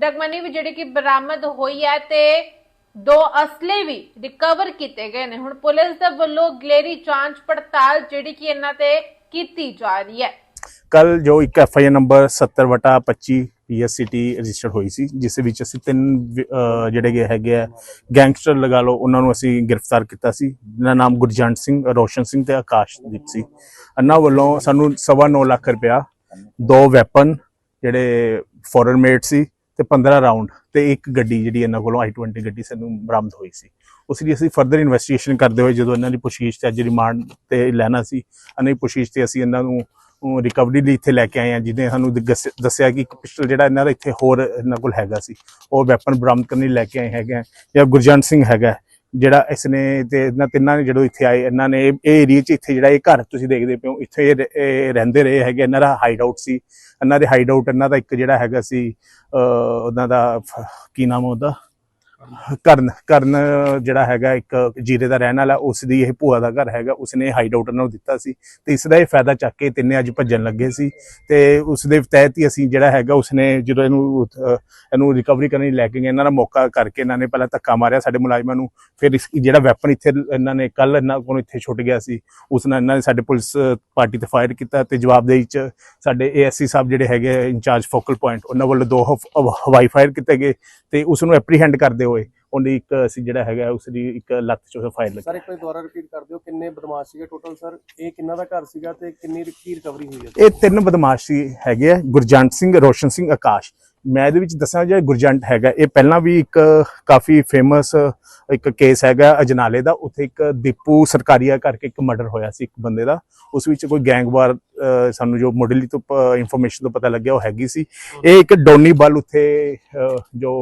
C: ਡਗਮਨੀ ਵੀ ਜਿਹੜੀ ਕਿ ਬਰਾਮਦ ਹੋਈ ਹੈ ਤੇ ਦੋ ਅਸਲੇ ਵੀ ਰਿਕਵਰ ਕੀਤੇ ਗਏ ਨੇ। ਹੁਣ ਪੁਲਿਸ ਦੇ ਵੱਲੋਂ ਗਲੇਰੀ ਜਾਂਚ ਪੜਤਾਲ ਜਿਹੜੀ ਕਿ ਇਹਨਾਂ ਤੇ ਕੀਤੀ ਜਾ ਰਹੀ ਹੈ।
A: ਕੱਲ ਜੋ ਇੱਕ F I R number 70/25 PSCT registered ਹੋਈ ਸੀ, ਜਿਸ ਵਿੱਚ ਅਸੀਂ ਤਿੰਨ ਜਿਹੜੇ ਗਏ ਹੈਗੇ ਆ, ਗੈਂਗਸਟਰ ਲਗਾ ਲਓ, ਉਹਨਾਂ ਨੂੰ ਅਸੀਂ ਗ੍ਰਿਫਤਾਰ ਕੀਤਾ ਸੀ। ਜਿਨ੍ਹਾਂ ਨਾਮ ਗੁਰਜੰਟ ਸਿੰਘ, ਰੋਸ਼ਨ ਸਿੰਘ ਤੇ ਆਕਾਸ਼ਦੀਪ ਸੀ। ਇਹਨਾਂ ਵੱਲੋਂ ਸਾਨੂੰ ਸਵਾ ਨੌ ਲੱਖ ਰੁਪਇਆ ਦੋ ਵੈਪਨ ਜਿਹੜੇ ਫੋਰਨ ਮੇਡ ਸੀ ਤੇ 15 ਰਾਉਂਡ ਤੇ ਇੱਕ ਗੱਡੀ ਜਿਹੜੀ ਇਹਨਾਂ ਕੋਲੋਂ i20 ਗੱਡੀ ਸਾਨੂੰ ਬਰਾਮਦ ਹੋਈ ਸੀ ਉਸ ਲਈ ਅਸੀਂ ਫਰਦਰ ਇਨਵੈਸਟੀਗੇਸ਼ਨ ਕਰਦੇ ਹੋਏ ਜਦੋਂ ਇਹਨਾਂ ਦੀ ਪੁੱਛਗਿੱਛ ਤੇ ਅੱਜ ਰਿਮਾਂਡ ਤੇ ਲੈਣਾ ਸੀ, ਇਹਨਾਂ ਦੀ ਪੁੱਛਗਿੱਛ ਤੇ ਅਸੀਂ ਇਹਨਾਂ ਨੂੰ ਰਿਕਵਰੀ ਲਈ ਇੱਥੇ ਲੈ ਕੇ ਆਏ ਆ ਜਿਹਨੇ ਸਾਨੂੰ ਦੱਸਿਆ ਕਿ ਇੱਕ ਪਿਸਟਲ ਜਿਹੜਾ ਇਹਨਾਂ ਦਾ ਇੱਥੇ ਹੋਰ ਇਹਨਾਂ ਕੋਲ ਹੈਗਾ ਸੀ, ਉਹ ਵੈਪਨ ਬਰਾਮਦ ਕਰਨ ਲਈ ਲੈ ਕੇ ਆਏ ਹੈਗੇ ਆ। ਜਾਂ ਗੁਰਜੰਟ ਸਿੰਘ ਹੈਗਾ ਜਿਹੜਾ ਇਸਨੇ ਤੇ ਇਹਨਾਂ ਤਿੰਨਾਂ ਨੇ ਜਦੋਂ ਇੱਥੇ ਆਏ, ਇਹਨਾਂ ਨੇ ਇਹ ਏਰੀਆ 'ਚ ਇੱਥੇ ਜਿਹੜਾ ਇਹ ਘਰ ਤੁਸੀਂ ਦੇਖਦੇ ਪਏ ਹੋ, ਇੱਥੇ ਇਹ ਇਹ ਰਹਿੰਦੇ ਰਹੇ ਹੈਗੇ, ਇਹਨਾਂ ਦਾ ਹਾਈਡ ਆਊਟ ਸੀ। ਇਹਨਾਂ ਦੇ ਹਾਈਡ ਆਊਟ ਇਹਨਾਂ ਦਾ ਇੱਕ ਜਿਹੜਾ ਹੈਗਾ ਸੀ, ਅਹ ਉਹਨਾਂ ਦਾ ਕੀ ਨਾਮ ਉਹਦਾ? ਕਰਨ ਕਰਨ ਜਿਹੜਾ ਹੈਗਾ ਇੱਕ ਜੀਰੇ ਦਾ ਰਹਿਣ ਵਾਲਾ ਉਸ ਦੀ ਇਹ ਭੂਆ ਦਾ ਘਰ ਹੈਗਾ, ਉਸਨੇ ਹਾਈਡ ਆਊਟ ਨੂੰ ਦਿੱਤਾ ਸੀ ਤੇ ਇਸ ਦਾ ਇਹ ਫਾਇਦਾ ਚੱਕ ਕੇ ਤਿੰਨੇ ਅੱਜ ਭੱਜਣ ਲੱਗੇ ਸੀ ਤੇ ਉਸ ਦੇ ਤਹਿਤ ਹੀ ਅਸੀਂ ਜਿਹੜਾ ਹੈਗਾ ਉਸਨੇ ਜਦੋਂ ਇਹਨੂੰ ਇਹਨੂੰ ਰਿਕਵਰੀ ਕਰਨ ਲਈ ਲੈ ਕੇ ਗਏ, ਇਹਨਾਂ ਦਾ ਮੌਕਾ ਕਰਕੇ ਇਹਨਾਂ ਨੇ ਪਹਿਲਾਂ ਧੱਕਾ ਮਾਰਿਆ ਸਾਡੇ ਮੁਲਾਜ਼ਮਾਂ ਨੂੰ, ਫਿਰ ਇਸ ਜਿਹੜਾ ਵੈਪਨ ਇੱਥੇ ਇਹਨਾਂ ਨੇ ਕੱਲ ਇਹਨਾਂ ਕੋਲੋਂ ਇੱਥੇ ਛੁੱਟ ਗਿਆ ਸੀ ਉਸ ਨਾਲ ਇਹਨਾਂ ਨੇ ਸਾਡੇ ਪੁਲਿਸ ਪਾਰਟੀ ਤੇ ਫਾਇਰ ਕੀਤਾ ਤੇ ਜਵਾਬਦੇਹੀ ਚ ਸਾਡੇ ਏਐਸਸੀ ਸਾਹਿਬ ਜਿਹੜੇ ਹੈਗੇ ਇੰਚਾਰਜ ਫੋਕਲ ਪੁਆਇੰਟ ਉਹਨਾਂ ਵੱਲੋਂ ਦੋ ਹਵਾਈ ਫਾਇਰ ਕੀਤੇ ਗਏ ਤੇ ਉਸ ਨੂੰ ਐਪਰੀਹੈਂਡ ਕਰਦੇ ਹੋਏ ਉਹਦੀ ਇੱਕ ਅਸੀਂ ਜਿਹੜਾ ਹੈਗਾ ਉਸ ਦੀ ਇੱਕ ਲੱਤ ਚੋਂ ਫਾਇਰ
D: ਸਰ
A: ਲੱਗੀ।
D: ਇੱਕ ਵਾਰ ਦੁਬਾਰਾ ਰਿਪੀਟ ਕਰ ਦਿਓ ਕਿੰਨੇ ਬਦਮਾਸ਼ ਸੀਗੇ ਟੋਟਲ ਸਰ ਇਹ ਕਿੰਨਾ ਦਾ ਘਰ ਸੀਗਾ ਤੇ ਕਿੰਨੀ ਕੀ ਰਿਕਵਰੀ ਹੋਈ ਹੈ
A: ਇਹ ਤਿੰਨ ਬਦਮਾਸ਼ ਸੀ ਹੈਗੇ ਆ ਗੁਰਜੰਟ ਸਿੰਘ ਰੋਸ਼ਨ ਸਿੰਘ ਆਕਾਸ਼। ਮੈਂ ਇਹਦੇ ਵਿੱਚ ਦੱਸਾਂ ਜਿਹੜਾ ਗੁਰਜੰਟ ਹੈਗਾ ਇਹ ਪਹਿਲਾਂ ਵੀ ਇੱਕ ਕਾਫੀ ਫੇਮਸ ਇੱਕ ਕੇਸ ਹੈਗਾ ਅਜਨਾਲੇ ਦਾ ਉੱਥੇ ਇੱਕ ਦੀਪੂ ਸਰਕਾਰੀਆ ਕਰਕੇ ਇੱਕ ਮਰਡਰ ਹੋਇਆ ਸੀ ਇੱਕ ਬੰਦੇ ਦਾ। ਉਸ ਵਿੱਚ ਕੋਈ ਗੈਂਗਵਾਰ ਸਾਨੂੰ ਜੋ ਮੁੱਢਲੀ ਤੋਂ ਇਨਫੋਰਮੇਸ਼ਨ ਤੋਂ ਪਤਾ ਲੱਗਿਆ ਉਹ ਹੈਗੀ ਸੀ। ਇਹ ਇੱਕ ਡੋਨੀ ਬਲ ਉੱਥੇ ਜੋ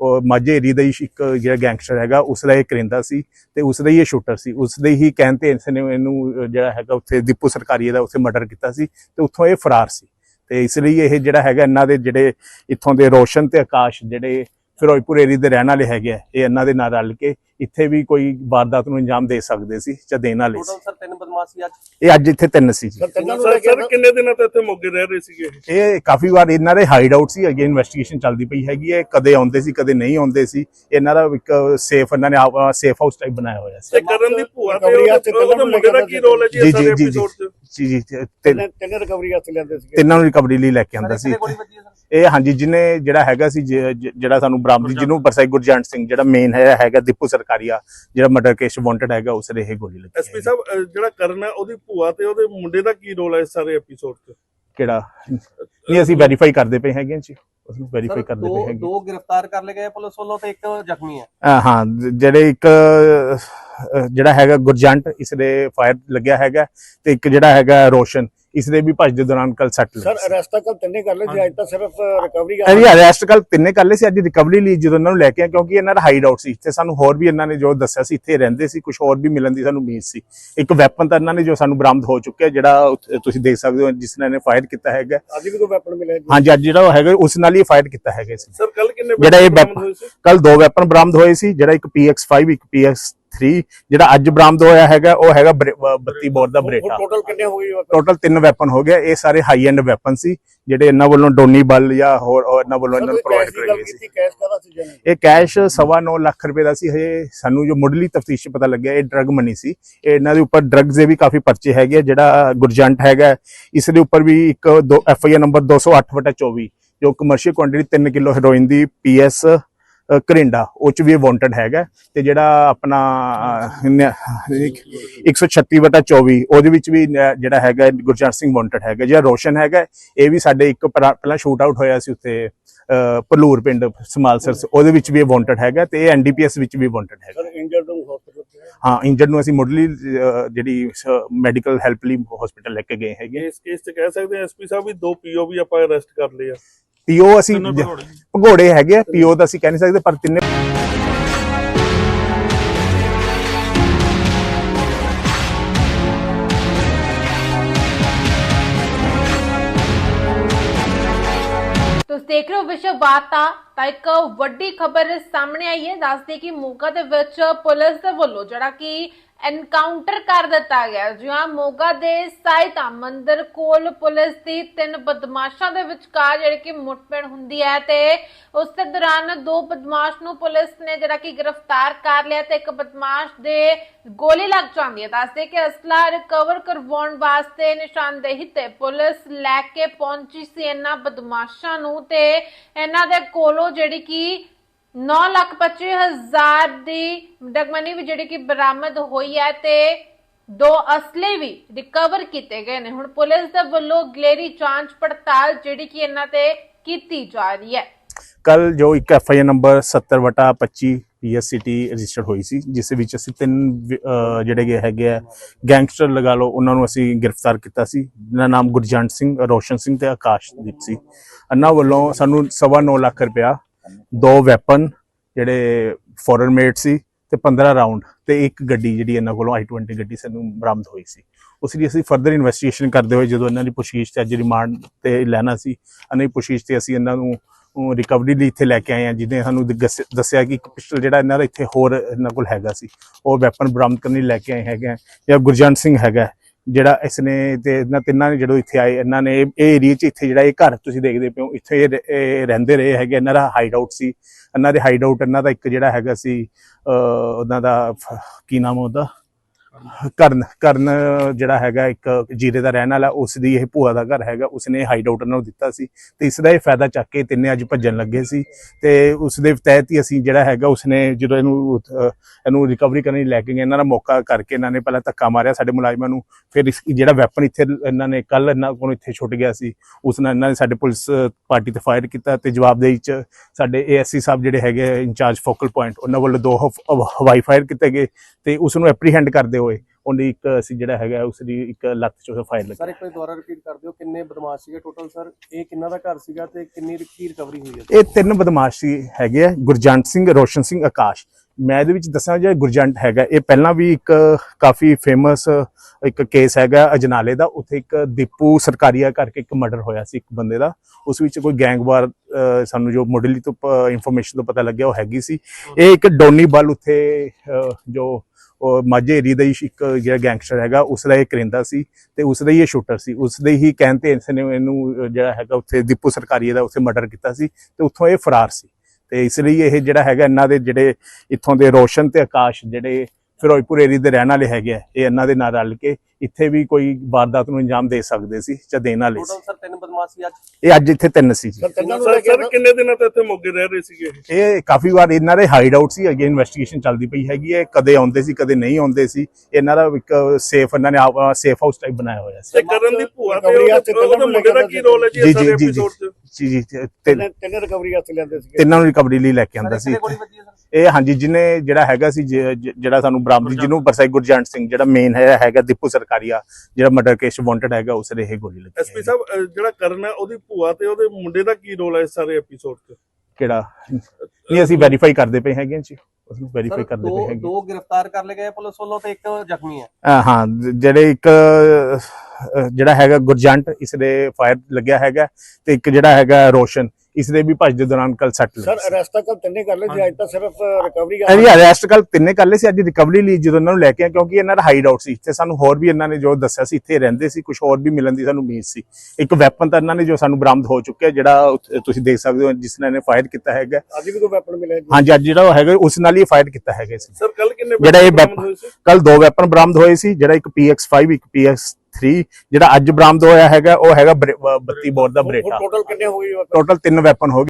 A: ਉਹ ਮਾਝੇ ਏਰੀਆ ਦਾ ਹੀ ਇੱਕ ਜਿਹੜਾ ਗੈਂਗਸਟਰ ਹੈਗਾ, ਉਸ ਦਾ ਇਹ ਕਰਿੰਦਾ ਸੀ ਤੇ ਉਸ ਦਾ ਹੀ ਇਹ ਸ਼ੂਟਰ ਸੀ। ਉਸ ਦੇ ਹੀ ਕਹਿਣ ਤੇ ਇਸ ਨੇ ਇਹਨੂੰ ਜਿਹੜਾ ਹੈਗਾ ਉੱਥੇ ਦੀਪੂ ਸਰਕਾਰੀਆ ਦਾ ਉੱਥੇ ਮਰਡਰ ਕੀਤਾ ਸੀ ਤੇ ਉੱਥੋਂ ਇਹ ਫਰਾਰ ਸੀ। ਤੇ ਇਸ ਲਈ ਇਹ ਜਿਹੜਾ ਹੈਗਾ, ਇਹਨਾਂ ਦੇ ਜਿਹੜੇ ਇੱਥੋਂ ਦੇ ਰੋਸ਼ਨ ਤੇ ਆਕਾਸ਼ ਜਿਹੜੇ ਫਿਰੋਜ਼ਪੁਰ ਏਰੀਆ ਦੇ ਰਹਿਣ ਵਾਲੇ ਹੈਗੇ ਆ ਇਹ ਇਹਨਾਂ ਦੇ ਨਾਲ ਰਲ ਕੇ ਇੱਥੇ ਵੀ ਕੋਈ ਵਾਰਦਾਤ ਨੂੰ ਅੰਜਾਮ ਦੇ ਸਕਦੇ ਸੀ ਜਾਂ ਦੇਣ ਵਾਲੇ
D: ਟੋਟਲ
A: ਸੀ।
D: ਸਰ ਤਿੰਨ ਬਦਮਾਸ਼ੀ ਅੱਜ?
A: ਇਹ ਅੱਜ ਇੱਥੇ ਤਿੰਨ ਸੀ ਜੀ।
E: ਸਰ
B: ਕਿੰਨੇ ਦਿਨਾਂ ਤੋਂ ਇੱਥੇ ਮੋਗੇ ਰਹਿ ਰਹੇ ਸੀਗੇ ਇਹ?
A: ਇਹ ਕਾਫੀ ਵਾਰ ਇਹਨਾਂ ਦੇ ਹਾਈਡ ਆਊਟ ਸੀ ਅੱਗੇ ਇਨਵੈਸਟੀਗੇਸ਼ਨ ਚੱਲਦੀ ਪਈ ਹੈਗੀ ਹੈ ਕਦੇ ਆਉਂਦੇ ਸੀ ਕਦੇ ਨਹੀਂ ਆਉਂਦੇ ਸੀ। ਇਹਨਾਂ ਦਾ ਇੱਕ ਸੇਫ ਇਹਨਾਂ ਨੇ ਸੇਫ ਹਾਊਸ ਟਾਈਪ ਬਣਾਇਆ ਹੋਇਆ ਸੀ।
B: ਤੇ ਕਰਨ ਦੀ ਭੂਆ ਤੇ
E: ਰਿਕਵਰੀ ਵਾਸਤੇ
B: ਉਹਦੇ ਉਹਦੇ ਮੁੰਡੇ ਦਾ ਕੀ ਰੋਲ ਹੈ ਜੀ
A: ਜੀ
B: ਇਸ ਸਾਰੇ
A: ਜੀ ਜੀ।
B: ਐਪੀਸੋਡ 'ਚ?
A: ਜੀ ਜੀ ਤੇ-
E: ਤਿੰਨ ਤਿੰਨ ਰਿਕਵਰੀ ਵਾਸਤੇ ਲੈਂਦੇ ਸੀਗੇ।
A: ਤਿੰਨਾਂ ਨੂੰ ਰਿਕਵਰੀ ਲਈ ਲੈ ਕੇ ਆਂਦਾ ਸੀ
D: ਕਿੰਨੇ ਗੋਲੀ ਵੱਜੀ ਹੈ ਸਰ?
A: ਇਹ ਹਾਂਜੀ ਜਿਹਨੇ ਜਿਹੜਾ ਹੈਗਾ ਸੀ ਜਿਹੜਾ ਸਾਨੂੰ ਬਰਾਮਦ ਜਿਹਨੂੰ ਪਰਸਾਈ ਗੁਰਜੰਟ ਸਿੰਘ ਜਿਹੜਾ ਮੇਨ ਹੈ ਹੈਗਾ ਦੀਪੂ ਸਰਕਾਰੀਆ ਜਿਹੜਾ ਮਰਡਰ ਕੇਸ ਵਾਂਟਡ ਹੈਗਾ ਉਸ ਦੇ ਇਹ ਗੋਲੀ ਲੱਗੀ
B: ਐਸਪੀ। ਸਾਹਿਬ ਜਿਹੜਾ ਕਰਨ ਹੈ ਉਹਦੀ ਭੂਆ ਤੇ ਉਹਦੇ ਮੁੰਡੇ ਦਾ ਕੀ ਰੋਲ ਹੈ ਇਸ ਸਾਰੇ ਐਪੀਸੋਡ 'ਚ?
A: ਕਿਹੜਾ? ਨਹੀਂ ਅਸੀਂ ਵੈਰੀਫਾਈ ਕਰਦੇ ਪਏ ਹੈਗੇ ਜੀ। ਉਸ ਨੂੰ ਵੈਰੀਫਾਈ ਕਰਦੇ ਪਏ
D: ਦੋ
A: ਹੈਗੇ
D: ਦੋ ਗ੍ਰਿਫਤਾਰ ਕਰ ਲਏ ਗਏ ਪੁਲਿਸ ਵੱਲੋਂ ਤੇ ਇੱਕ ਜ਼ਖਮੀ ਹੈ।
A: ਹਾਂ ਜਿਹੜੇ ਇੱਕ ਜਿਹੜਾ ਹੈਗਾ ਗੁਰਜੰਟ ਇਸ ਦੇ ਫਾਇਰ ਲੱਗਿਆ ਹੈਗਾ ਤੇ ਇੱਕ ਜਿਹੜਾ ਹੈਗਾ ਰੋਸ਼ਨ। ਇਸ ਦੇ ਵੀ ਭੱਜ ਦੇ ਦੌਰਾਨ ਕੱਲ ਸੱਟ
E: ਸਰ
A: ਲੱਗੀ
E: ਅਰੈਸਟ ਤੱਕ ਤਿੰਨੇ ਕਰ ਲਏ ਸੀ ਅੱਜ ਤਾਂ ਸਿਰਫ ਰਿਕਵਰੀ
A: ਅਰੇ ਅਰੈਸਟ ਕੱਲ ਤਿੰਨੇ ਕਰ ਲਏ ਸੀ ਅੱਜ ਰਿਕਵਰੀ ਲਈ ਜਦੋਂ ਇਹਨਾਂ ਨੂੰ ਲੈ ਕੇ ਆ ਕਿਉਂਕਿ ਇਹਨਾਂ ਦਾ ਹਾਈਡ ਆਊਟ ਸੀ ਤੇ ਸਾਨੂੰ ਹੋਰ ਵੀ ਇਹਨਾਂ ਨੇ ਜੋ ਦੱਸਿਆ ਸੀ ਇੱਥੇ ਰਹਿੰਦੇ ਸੀ ਕੁਝ ਹੋਰ ਵੀ ਮਿਲਣ ਦੀ ਸਾਨੂੰ ਉਮੀਦ ਸੀ। ਇੱਕ ਵੈਪਨ ਤਾਂ ਇਹਨਾਂ ਨੇ ਜੋ ਸਾਨੂੰ ਬਰਾਮਦ ਹੋ ਚੁੱਕਿਆ ਜਿਹੜਾ ਤੁਸੀਂ ਦੇਖ ਸਕਦੇ ਹੋ ਜਿਸ ਨੇ ਫਾਇਰ ਕੀਤਾ ਹੈਗਾ।
E: ਅੱਜ ਵੀ ਕੋਈ ਵੈਪਨ ਮਿਲਿਆ
A: ਹਾਂਜੀ ਅੱਜ ਜਿਹੜਾ ਹੈਗਾ ਉਸ ਨਾਲ ਹੀ ਫਾਇਰ ਕੀਤਾ ਹੈਗਾ ਸੀ।
B: ਸਰ ਕੱਲ ਕਿੰਨੇ
A: ਜਿਹੜਾ ਇਹ? ਕੱਲ ਦੋ ਵੈਪਨ ਬਰਾਮਦ ਹੋਏ ਸੀ ਜਿਹੜਾ ਇੱਕ PX5 ਇੱਕ PX3 ਜਿਹੜਾ ਅੱਜ ਬਰਾਮਦ ਹੋਇਆ ਹੈਗਾ ਉਹ ਹੈਗਾ ਬਰੇ- ਅਹ 32 ਬੋਰ ਦਾ ਬਰੇਟਾ।
E: ਟੋਟਲ ਕਿੰਨੇ ਹੋ ਗਏ?
A: ਟੋਟਲ ਤਿੰਨ ਵੈਪਨ ਹੋ ਗਏ। ਇਹ ਸਾਰੇ ਹਾਈ ਐਂਡ ਵੈਪਨ ਸੀ ਜਿਹੜੇ ਇਹਨਾਂ ਵੱਲੋਂ ਡੋਨੀ ਬਲ ਜਾਂ ਹੋਰ ਇਹਨਾਂ ਵੱਲੋਂ ਇਹਨਾਂ ਨੂੰ ਪ੍ਰੋਵਾਈਡ
E: ਕੈਸ਼ ਦੀ
A: ਕਰੇ
E: ਗੱਲ
A: ਗਏ ਸੀ। ਇਹ ਕੈਸ਼ ਸਵਾ ਨੌ ਲੱਖ ਰੁਪਏ ਦਾ ਸੀ। ਹਜੇ ਸਾਨੂੰ ਜੋ ਮੁੱਢਲੀ ਤਫਤੀਸ਼ ਪਤਾ ਲੱਗਿਆ ਇਹ ਡਰਗ ਮਨੀ ਸੀ। ਇਹ ਇਹਨਾਂ ਦੇ ਉੱਪਰ ਡਰੱਗਸ ਦੇ ਵੀ ਕਾਫੀ ਪਰਚੇ ਹੈਗੇ। ਜਿਹੜਾ ਗੁਰਜੰਟ ਹੈਗਾ। ਇਸ ਦੇ ਉੱਪਰ ਵੀ ਇੱਕ ਐਫ ਆਈ ਆਰ ਨੰਬਰ 208/24 ਜੋ ਕਮਰਸ਼ੀਅਲ ਕੁਆਂਟੀਟੀ 3 ਕਿਲੋ ਹੈਰੋਇਨ ਦੀ ਪੀਐਸ ਕਰਿੰਡਾ ਉਹ ਚ ਵੀ ਵਾਂਟਡ ਹੈਗਾ ਤੇ ਜਿਹੜਾ ਆਪਣਾ 136/24 ਉਹਦੇ ਵਿੱਚ ਵੀ ਜਿਹੜਾ ਹੈਗਾ ਗੁਰਜੰਟ ਸਿੰਘ ਵਾਂਟਡ ਹੈਗਾ ਜਿਹੜਾ ਰੋਸ਼ਨ ਹੈਗਾ ਇਹ ਵੀ ਸਾਡੇ ਇੱਕ ਪਹਿਲਾਂ ਸ਼ੂਟ ਆਊਟ ਹੋਇਆ ਸੀ ਉੱਥੇ ਭਲੂਰ ਪਿੰਡ ਸਮਾਲਸਰ ਉਹਦੇ ਵਿੱਚ ਵੀ ਵਾਂਟਡ ਹੈਗਾ ਤੇ ਇਹ ਐਨਡੀਪੀਐਸ ਵਿੱਚ ਵੀ ਵਾਂਟਡ ਹੈਗਾ
E: ਸਰ ਇੰਜਰਡ ਨੂੰ ਹਸਪੀਟਲ
A: ਹਾਂ? ਇੰਜਰਡ ਨੂੰ ਅਸੀਂ ਮੁੱਢਲੀ ਜਿਹੜੀ ਮੈਡੀਕਲ ਹੈਲਪ ਲਈ ਹਸਪੀਟਲ ਲੈ ਕੇ ਗਏ ਹੈਗੇ।
B: ਇਸ ਕੇਸ 'ਚ ਕਹਿ ਸਕਦੇ ਹਾਂ ਐਸਪੀ ਸਾਹਿਬ ਵੀ ਦੋ ਪੀਓ ਵੀ ਆਪਾਂ ਅਰੈਸਟ ਕਰ ਲਏ ਆ।
A: ਪੀਓ ਅਸੀਂ
B: ਭਗੌੜੇ।
A: ਹੈਗੇ ਆ ਪੀਓ ਤਾਂ ਅਸੀਂ ਕਹਿ ਨਹੀਂ ਸਕਦੇ ਪਰ ਤਿੰਨੇ
C: ਤੁਸੀਂ ਦੇਖ ਰਹੇ ਹੋ ਵਿਸ਼ਵ ਵਾਰਤਾ ਤਾਂ ਇੱਕ ਵੱਡੀ ਖਬਰ ਸਾਹਮਣੇ ਆਈ ਹੈ ਦੱਸਦੇ ਕਿ ਮੋਗਾ ਦੇ ਵਿੱਚ ਪੁਲਿਸ ਦੇ ਵੱਲੋਂ ਜਿਹੜਾ ਕਿ ਐਨਕਾਊਂਟਰ ਕਰ ਦਿੱਤਾ ਗਿਆ। ਜਿਹਾਂ ਮੋਗਾ ਦੇ ਸਾਇਤਾ ਮੰਦਿਰ ਕੋਲ ਪੁਲਿਸ ਦੀ ਤਿੰਨ ਬਦਮਾਸ਼ਾਂ ਦੇ ਵਿਚਕਾਰ ਜਿਹੜੀ ਕਿ ਮੁੱਠਭੇੜ ਹੁੰਦੀ ਹੈ ਤੇ ਉਸ ਦੇ ਦੌਰਾਨ ਦੋ ਬਦਮਾਸ਼ ਨੂੰ ਪੁਲਿਸ ਨੇ ਜਿਹੜਾ ਕਿ ਗ੍ਰਿਫਤਾਰ ਕਰ ਲਿਆ ਤੇ ਇੱਕ ਬਦਮਾਸ਼ ਦੇ ਗੋਲੀ ਲੱਗ ਜਾਂਦੀ ਹੈ। ਦੱਸਦੇ ਕਿ ਅਸਲਾ ਰਿਕਵਰ ਕਰਵਾਉਣ ਵਾਸਤੇ ਨਿਸ਼ਾਨਦੇਹੀ ਤੇ ਪੁਲਿਸ ਲੈ ਕੇ ਪਹੁੰਚੀ ਸੀ ਇਹਨਾਂ ਬਦਮਾਸ਼ਾਂ ਨੂੰ ਤੇ ਇਹਨਾਂ ਦੇ ਕੋਲੋਂ ਜਿਹੜੀ ਕਿ 9 ਲੱਖ 25 ਹਜ਼ਾਰ ਦੀ ਡਗਮਨੀ ਵੀ ਜਿਹੜੀ ਕਿ ਬਰਾਮਦ ਹੋਈ ਹੈ ਤੇ ਦੋ ਅਸਲੇ ਵੀ ਰਿਕਵਰ ਕੀਤੇ ਗਏ ਨੇ। ਹੁਣ ਪੁਲਿਸ ਦੇ ਵੱਲੋਂ ਗਲੇਰੀ ਜਾਂਚ ਪੜਤਾਲ ਜਿਹੜੀ ਕਿ ਇਹਨਾਂ ਤੇ ਕੀਤੀ ਜਾ ਰਹੀ ਹੈ।
A: ਕੱਲ ਜੋ ਇੱਕ F I R number 70/25 PSCT registered ਹੋਈ ਸੀ, ਜਿਸ ਵਿੱਚ ਅਸੀਂ ਤਿੰਨ ਜਿਹੜੇ ਗਏ ਹੈਗੇ ਆ, ਗੈਂਗਸਟਰ ਲਗਾ ਲਓ, ਉਹਨਾਂ ਨੂੰ ਅਸੀਂ ਗ੍ਰਿਫਤਾਰ ਕੀਤਾ ਸੀ। ਜਿਨ੍ਹਾਂ ਨਾਮ ਗੁਰਜੰਟ ਸਿੰਘ, ਰੋਸ਼ਨ ਸਿੰਘ ਤੇ ਆਕਾਸ਼ਦੀਪ ਸੀ। ਇਹਨਾਂ ਵੱਲੋਂ ਸਾਨੂੰ ਸਵਾ ਨੌ ਲੱਖ ਰੁਪਇਆ ਦੋ ਵੈਪਨ ਜਿਹੜੇ ਫੋਰਨ ਮੇਡ ਸੀ ਤੇ 15 ਰਾਉਂਡ ਤੇ ਇੱਕ ਗੱਡੀ ਜਿਹੜੀ ਇਹਨਾਂ ਕੋਲੋਂ i20 ਗੱਡੀ ਸਾਨੂੰ ਬਰਾਮਦ ਹੋਈ ਸੀ। ਉਸ ਲਈ ਅਸੀਂ ਫਰਦਰ ਇਨਵੈਸਟੀਗੇਸ਼ਨ ਕਰਦੇ ਹੋਏ ਜਦੋਂ ਇਹਨਾਂ ਦੀ ਪੁੱਛਗਿੱਛ ਤੇ ਅੱਜ ਰਿਮਾਂਡ ਤੇ ਲੈਣਾ ਸੀ, ਇਹਨਾਂ ਦੀ ਪੁੱਛਗਿੱਛ ਤੇ ਅਸੀਂ ਇਹਨਾਂ ਨੂੰ ਰਿਕਵਰੀ ਲਈ ਇੱਥੇ ਲੈ ਕੇ ਆਏ ਆ ਜਿਹਨੇ ਸਾਨੂੰ ਦੱਸ- ਦੱਸਿਆ ਕਿ ਇੱਕ ਪਿਸਟਲ ਜਿਹੜਾ ਇਹਨਾਂ ਦਾ ਇੱਥੇ ਹੋਰ ਇਹਨਾਂ ਕੋਲ ਹੈਗਾ ਸੀ, ਉਹ ਵੈਪਨ ਬਰਾਮਦ ਕਰਨ ਲਈ ਲੈ ਕੇ ਆਏ ਹੈਗੇ ਆ ਜਾਂ ਗੁਰਜੰਟ ਸਿੰਘ ਹੈਗਾ ਜਿਹੜਾ ਇਸ ਨੇ ਤੇ ਇਹਨਾਂ ਤਿੰਨਾਂ ਨੇ ਜਦੋਂ ਇੱਥੇ ਆਏ, ਇਹਨਾਂ ਨੇ ਇਹ ਏਰੀਆ 'ਚ ਇੱਥੇ ਜਿਹੜਾ ਇਹ ਘਰ ਤੁਸੀਂ ਦੇਖਦੇ ਪਏ ਇੱਥੇ ਇਹ ਰਹਿੰਦੇ ਰਹੇ ਹੈਗੇ, ਇਹਨਾਂ ਦਾ ਹਾਈਡ ਆਊਟ ਸੀ। ਇਹਨਾਂ ਦੇ ਹਾਈਡ ਆਊਟ ਇਹਨਾਂ ਦਾ ਇੱਕ ਜਿਹੜਾ ਹੈਗਾ ਸੀ, ਅਹ ਉਹਨਾਂ ਦਾ ਕੀ ਨਾਮ ਉਹਦਾ? ਕਰਨ ਕਰਨ ਜਿਹੜਾ ਹੈਗਾ ਇੱਕ ਜੀਰੇ ਦਾ ਰਹਿਣ ਵਾਲਾ ਉਸ ਦੀ ਇਹ ਭੂਆ ਦਾ ਘਰ ਹੈਗਾ, ਉਸਨੇ ਹਾਈਡ ਆਊਟ ਨੂੰ ਦਿੱਤਾ ਸੀ ਤੇ ਇਸ ਦਾ ਇਹ ਫਾਇਦਾ ਚੱਕ ਕੇ ਤਿੰਨੇ ਅੱਜ ਭੱਜਣ ਲੱਗੇ ਸੀ ਤੇ ਉਸ ਦੇ ਤਹਿਤ ਹੀ ਅਸੀਂ ਜਿਹੜਾ ਹੈਗਾ ਉਸਨੇ ਜਦੋਂ ਇਹਨੂੰ ਇਹਨੂੰ ਰਿਕਵਰੀ ਕਰਨ ਲਈ ਲੈ ਕੇ ਗਏ, ਇਹਨਾਂ ਦਾ ਮੌਕਾ ਕਰਕੇ ਇਹਨਾਂ ਨੇ ਪਹਿਲਾਂ ਧੱਕਾ ਮਾਰਿਆ ਸਾਡੇ ਮੁਲਾਜ਼ਮਾਂ ਨੂੰ, ਫਿਰ ਇਸ ਜਿਹੜਾ ਵੈਪਨ ਇੱਥੇ ਇਹਨਾਂ ਨੇ ਕੱਲ ਇਹਨਾਂ ਕੋਲ ਇੱਥੇ ਛੁੱਟ ਗਿਆ ਸੀ ਉਸ ਨਾਲ ਇਹਨਾਂ ਨੇ ਸਾਡੇ ਪੁਲਿਸ ਪਾਰਟੀ ਤੇ ਫਾਇਰ ਕੀਤਾ ਤੇ ਜਵਾਬਦੇਹੀ ਚ ਸਾਡੇ ਏਐਸਸੀ ਸਾਹਿਬ ਜਿਹੜੇ ਹੈਗੇ ਇੰਚਾਰਜ ਫੋਕਲ ਪੁਆਇੰਟ ਉਹਨਾਂ ਵੱਲੋਂ ਦੋ ਹਵਾਈ ਫਾਇਰ ਕੀਤੇ ਗਏ ਤੇ ਉਸ ਨੂੰ ਐਪਰੀਹੈਂਡ ਕਰਦੇ ਹੋਏ ਉਹਦੀ ਇੱਕ ਅਸੀਂ ਜਿਹੜਾ ਹੈਗਾ ਉਸ ਦੀ ਇੱਕ ਲੱਤ ਚੋਂ ਫਾਇਰ ਲੱਗੀ।
D: ਸਰ ਇੱਕ ਵਾਰ ਦੁਬਾਰਾ ਰਿਪੀਟ ਕਰ ਦਿਓ ਕਿੰਨੇ ਬਦਮਾਸ਼ ਸੀਗੇ ਟੋਟਲ ਸਰ? ਇਹ ਕਿੰਨਾ ਦਾ ਘਰ ਸੀਗਾ ਤੇ ਕਿੰਨੀ ਕੀ ਰਿਕਵਰੀ ਹੋਈ ਹੈ?
A: ਇਹ ਤਿੰਨ ਬਦਮਾਸ਼ ਸੀ ਹੈਗੇ ਆ ਗੁਰਜੰਟ ਸਿੰਘ ਰੋਸ਼ਨ ਸਿੰਘ ਆਕਾਸ਼। ਮੈਂ ਇਹਦੇ ਵਿੱਚ ਦੱਸਾਂ ਜਿਹੜਾ ਗੁਰਜੰਟ ਹੈਗਾ ਇਹ ਪਹਿਲਾਂ ਵੀ ਇੱਕ ਕਾਫੀ ਫੇਮਸ ਇੱਕ ਕੇਸ ਹੈਗਾ ਅਜਨਾਲੇ ਦਾ ਉੱਥੇ ਇੱਕ ਦੀਪੂ ਸਰਕਾਰੀਆ ਕਰਕੇ ਇੱਕ ਮਰਡਰ ਹੋਇਆ ਸੀ ਇੱਕ ਬੰਦੇ ਦਾ। ਉਸ ਵਿੱਚ ਕੋਈ ਗੈਂਗਵਾਰ ਸਾਨੂੰ ਜੋ ਮੁੱਢਲੀ ਤੋਂ ਇਨਫੋਰਮੇਸ਼ਨ ਤੋਂ ਪਤਾ ਲੱਗਿਆ ਉਹ ਹੈਗੀ ਸੀ। ਇਹ ਇੱਕ ਡੋਨੀ ਬਲ ਉੱਥੇ ਜੋ ਮਾਝੇ ਏਰੀਆ ਦਾ ਹੀ ਇੱਕ ਜਿਹੜਾ ਗੈਂਗਸਟਰ ਹੈਗਾ, ਉਸ ਦਾ ਇਹ ਕਰਿੰਦਾ ਸੀ ਤੇ ਉਸ ਦਾ ਹੀ ਇਹ ਸ਼ੂਟਰ ਸੀ। ਉਸ ਦੇ ਹੀ ਕਹਿਣ ਤੇ ਇਸ ਨੇ ਇਹਨੂੰ ਜਿਹੜਾ ਹੈਗਾ ਉੱਥੇ ਦੀਪੂ ਸਰਕਾਰੀਆ ਦਾ ਉੱਥੇ ਮਰਡਰ ਕੀਤਾ ਸੀ ਤੇ ਉੱਥੋਂ ਇਹ ਫਰਾਰ ਸੀ। ਤੇ ਇਸ ਲਈ ਇਹ ਜਿਹੜਾ ਹੈਗਾ, ਇਹਨਾਂ ਦੇ ਜਿਹੜੇ ਇੱਥੋਂ ਦੇ ਰੋਸ਼ਨ ਤੇ ਆਕਾਸ਼, ਜਿਹੜੇ ਫਿਰੋਜ਼ਪੁਰ ਏਰੀਆ ਦੇ ਰਹਿਣ ਵਾਲੇ ਹੈਗੇ ਆ, ਇਹ ਇਹਨਾਂ ਦੇ ਨਾਲ ਰਲ ਕੇ ਇੱਥੇ ਵੀ ਕੋਈ ਵਾਰਦਾਤ ਨੂੰ ਅੰਜਾਮ ਦੇ ਸਕਦੇ ਸੀ ਜਾਂ ਦੇਣ ਵਾਲੇ
D: ਟੋਟਲ
A: ਸੀ।
D: ਸਰ ਤਿੰਨ ਬਦਮਾਸ਼ੀ ਅੱਜ।
A: ਇਹ ਅੱਜ ਇੱਥੇ ਤਿੰਨ ਸੀ ਜੀ।
E: ਸਰ
B: ਸਰ ਕਿੰਨੇ ਦਿਨਾਂ ਤੋਂ ਇੱਥੇ ਮੋਗੇ ਰਹਿ ਰਹੇ ਸੀਗੇ ਇਹ?
A: ਇਹ ਕਾਫੀ ਵਾਰ ਇਹਨਾਂ ਦੇ ਹਾਈਡ ਆਊਟ ਸੀ ਅੱਗੇ ਇਨਵੈਸਟੀਗੇਸ਼ਨ ਚੱਲਦੀ ਪਈ ਹੈਗੀ ਹੈ ਕਦੇ ਆਉਂਦੇ ਸੀ ਕਦੇ ਨਹੀਂ ਆਉਂਦੇ ਸੀ। ਇਹਨਾਂ ਦਾ ਇੱਕ ਸੇਫ ਇਹਨਾਂ ਨੇ ਸੇਫ ਹਾਊਸ ਟਾਈਪ ਬਣਾਇਆ ਹੋਇਆ ਸੀ।
B: ਤੇ ਕਰਨ ਦੀ ਭੂਆ ਤੇ ਉਹਦੇ ਮੁੰਡੇ ਦਾ ਕੀ ਰੋਲ ਹੈ ਜੀ
A: ਜੀ,
B: ਇਸ ਸਾਰੇ
A: ਜੀ, ਜੀ,
B: ਐਪੀਸੋਡ 'ਚ?
A: ਜੀ ਜੀ ਤਿੰਨ-
E: ਤਿੰਨ ਰਿਕਵਰੀ ਵਾਸਤੇ ਲੈਂਦੇ ਸੀਗੇ।
A: ਤਿੰਨਾਂ ਨੂੰ ਰਿਕਵਰੀ ਲਈ ਲੈ ਕੇ ਆਂਦਾ ਸੀ। ਇਹ ਹਾਂਜੀ ਜਿਹਨੇ ਜਿਹੜਾ ਹੈਗਾ ਸੀ ਜ- ਜ- ਜਿਹੜਾ ਸਾਨੂੰ ਬਰਾਮਦੀ ਜਿਹਨੂੰ ਬਰਸਾਈ ਗੁਰਜੰਟ ਸਿੰਘ ਜਿਹੜਾ ਮੇਨ ਹੈਗਾ ਦੀਪੂ ਸਰਕਾਰੀਆ ਜਿਹੜਾ ਮਰਡਰ ਕੇਸ ਵਾਂਟਡ ਹੈਗਾ ਉਸ ਦੇ ਇਹ ਗੋਲੀ ਲੱਗੀ
B: ਐਸਪੀ
A: ਹੈ।
B: ਸਾਹਿਬ ਅਹ, ਜਿਹੜਾ ਕਰਨ ਹੈ ਉਹਦੀ ਭੂਆ ਤੇ ਉਹਦੇ ਮੁੰਡੇ ਦਾ ਕੀ ਰੋਲ ਹੈ ਇਸ ਸਾਰੇ ਐਪੀਸੋਡ 'ਚ?
A: ਕਿਹੜਾ? ਨਹੀਂ ਅਸੀਂ ਵੈਰੀਫਾਈ ਕਰਦੇ ਪਏ ਹੈਗੇ ਜੀ। ਉਸ ਨੂੰ ਵੈਰੀਫਾਈ
D: ਸਰ
A: ਕਰਦੇ ਪਏ ਹੈਗੇ
D: ਦੋ ਗ੍ਰਿਫਤਾਰ ਕਰ ਲਏ ਗਏ ਪੁਲਿਸ ਵੱਲੋਂ ਤੇ ਇੱਕ ਜ਼ਖਮੀ ਹੈ।
A: ਅਹ ਹਾਂ ਜ- ਜਿਹੜੇ ਇੱਕ ਅਹ, ਜਿਹੜਾ ਹੈਗਾ ਗੁਰਜੰਟ ਇਸ ਦੇ ਫਾਇਰ ਲੱਗਿਆ ਹੈਗਾ ਤੇ ਇੱਕ ਜਿਹੜਾ ਹੈਗਾ ਰੋਸ਼ਨ ਇਸ ਦੇ ਵੀ ਭੱਜ ਦੇ ਦੌਰਾਨ ਕੱਲ ਸੱਟ
E: ਸਰ
A: ਲੱਗੀ
E: ਅਰੈਸਟ ਤਾਂ ਕੱਲ ਤਿੰਨੇ ਕਰ ਲਏ ਸੀ ਅੱਜ ਤਾਂ ਸਿਰਫ ਰਿਕਵਰੀ
A: ਇਹਦੀ ਅਰੈਸਟ ਕੱਲ ਤਿੰਨੇ ਕਰ ਲਏ ਸੀ ਅੱਜ ਰਿਕਵਰੀ ਲਈ ਜਦੋਂ ਇਹਨਾਂ ਨੂੰ ਲੈ ਕੇ ਆ ਕਿਉਂਕਿ ਇਹਨਾਂ ਦਾ ਹਾਈਡ ਆਊਟ ਸੀ। ਤੇ ਸਾਨੂੰ ਹੋਰ ਵੀ ਇਹਨਾਂ ਨੇ ਜੋ ਦੱਸਿਆ ਸੀ ਇੱਥੇ ਰਹਿੰਦੇ ਸੀ ਕੁਝ ਹੋਰ ਵੀ ਮਿਲਣ ਦੀ ਸਾਨੂੰ ਉਮੀਦ ਸੀ। ਇੱਕ ਵੈਪਨ ਤਾਂ ਇਹਨਾਂ ਨੇ ਜੋ ਸਾਨੂੰ ਬਰਾਮਦ ਹੋ ਚੁੱਕਿਆ ਜਿਹੜਾ ਤੁਸੀਂ ਦੇਖ ਸਕਦੇ ਹੋ ਜਿਸ ਨੇ ਫਾਇਰ ਕੀਤਾ ਹੈਗਾ।
E: ਅੱਜ ਵੀ ਕੋਈ ਵੈਪਨ ਮਿਲਿਆ
A: ਹਾਂਜੀ ਅੱਜ ਜਿਹੜਾ ਹੈਗਾ ਉਸ ਨਾਲ ਹੀ ਫਾਇਰ ਕੀਤਾ ਹੈਗਾ ਇਸ
B: ਸਰ ਕੱਲ ਕਿੰਨੇ
A: ਜਿਹੜਾ ਇਹ ਵੈਪਨ
B: ਸੀ?
A: ਕੱਲ ਦੋ ਵੈਪਨ ਬਰਾਮਦ ਹੋਏ ਸੀ ਜਿਹੜਾ ਇੱਕ PX5 ਇੱਕ PX3 ਜਿਹੜਾ ਅੱਜ ਬਰਾਮਦ ਹੋਇਆ ਹੈਗਾ ਉਹ ਹੈਗਾ 32 ਬੋਰ ਦਾ ਬਰੇਟਾ।
E: ਟੋਟਲ ਕਿੰਨੇ ਹੋ ਗਏ
A: ਟੋਟਲ ਤਿੰਨ ਵੈਪਨ ਹੋ ਗਏ।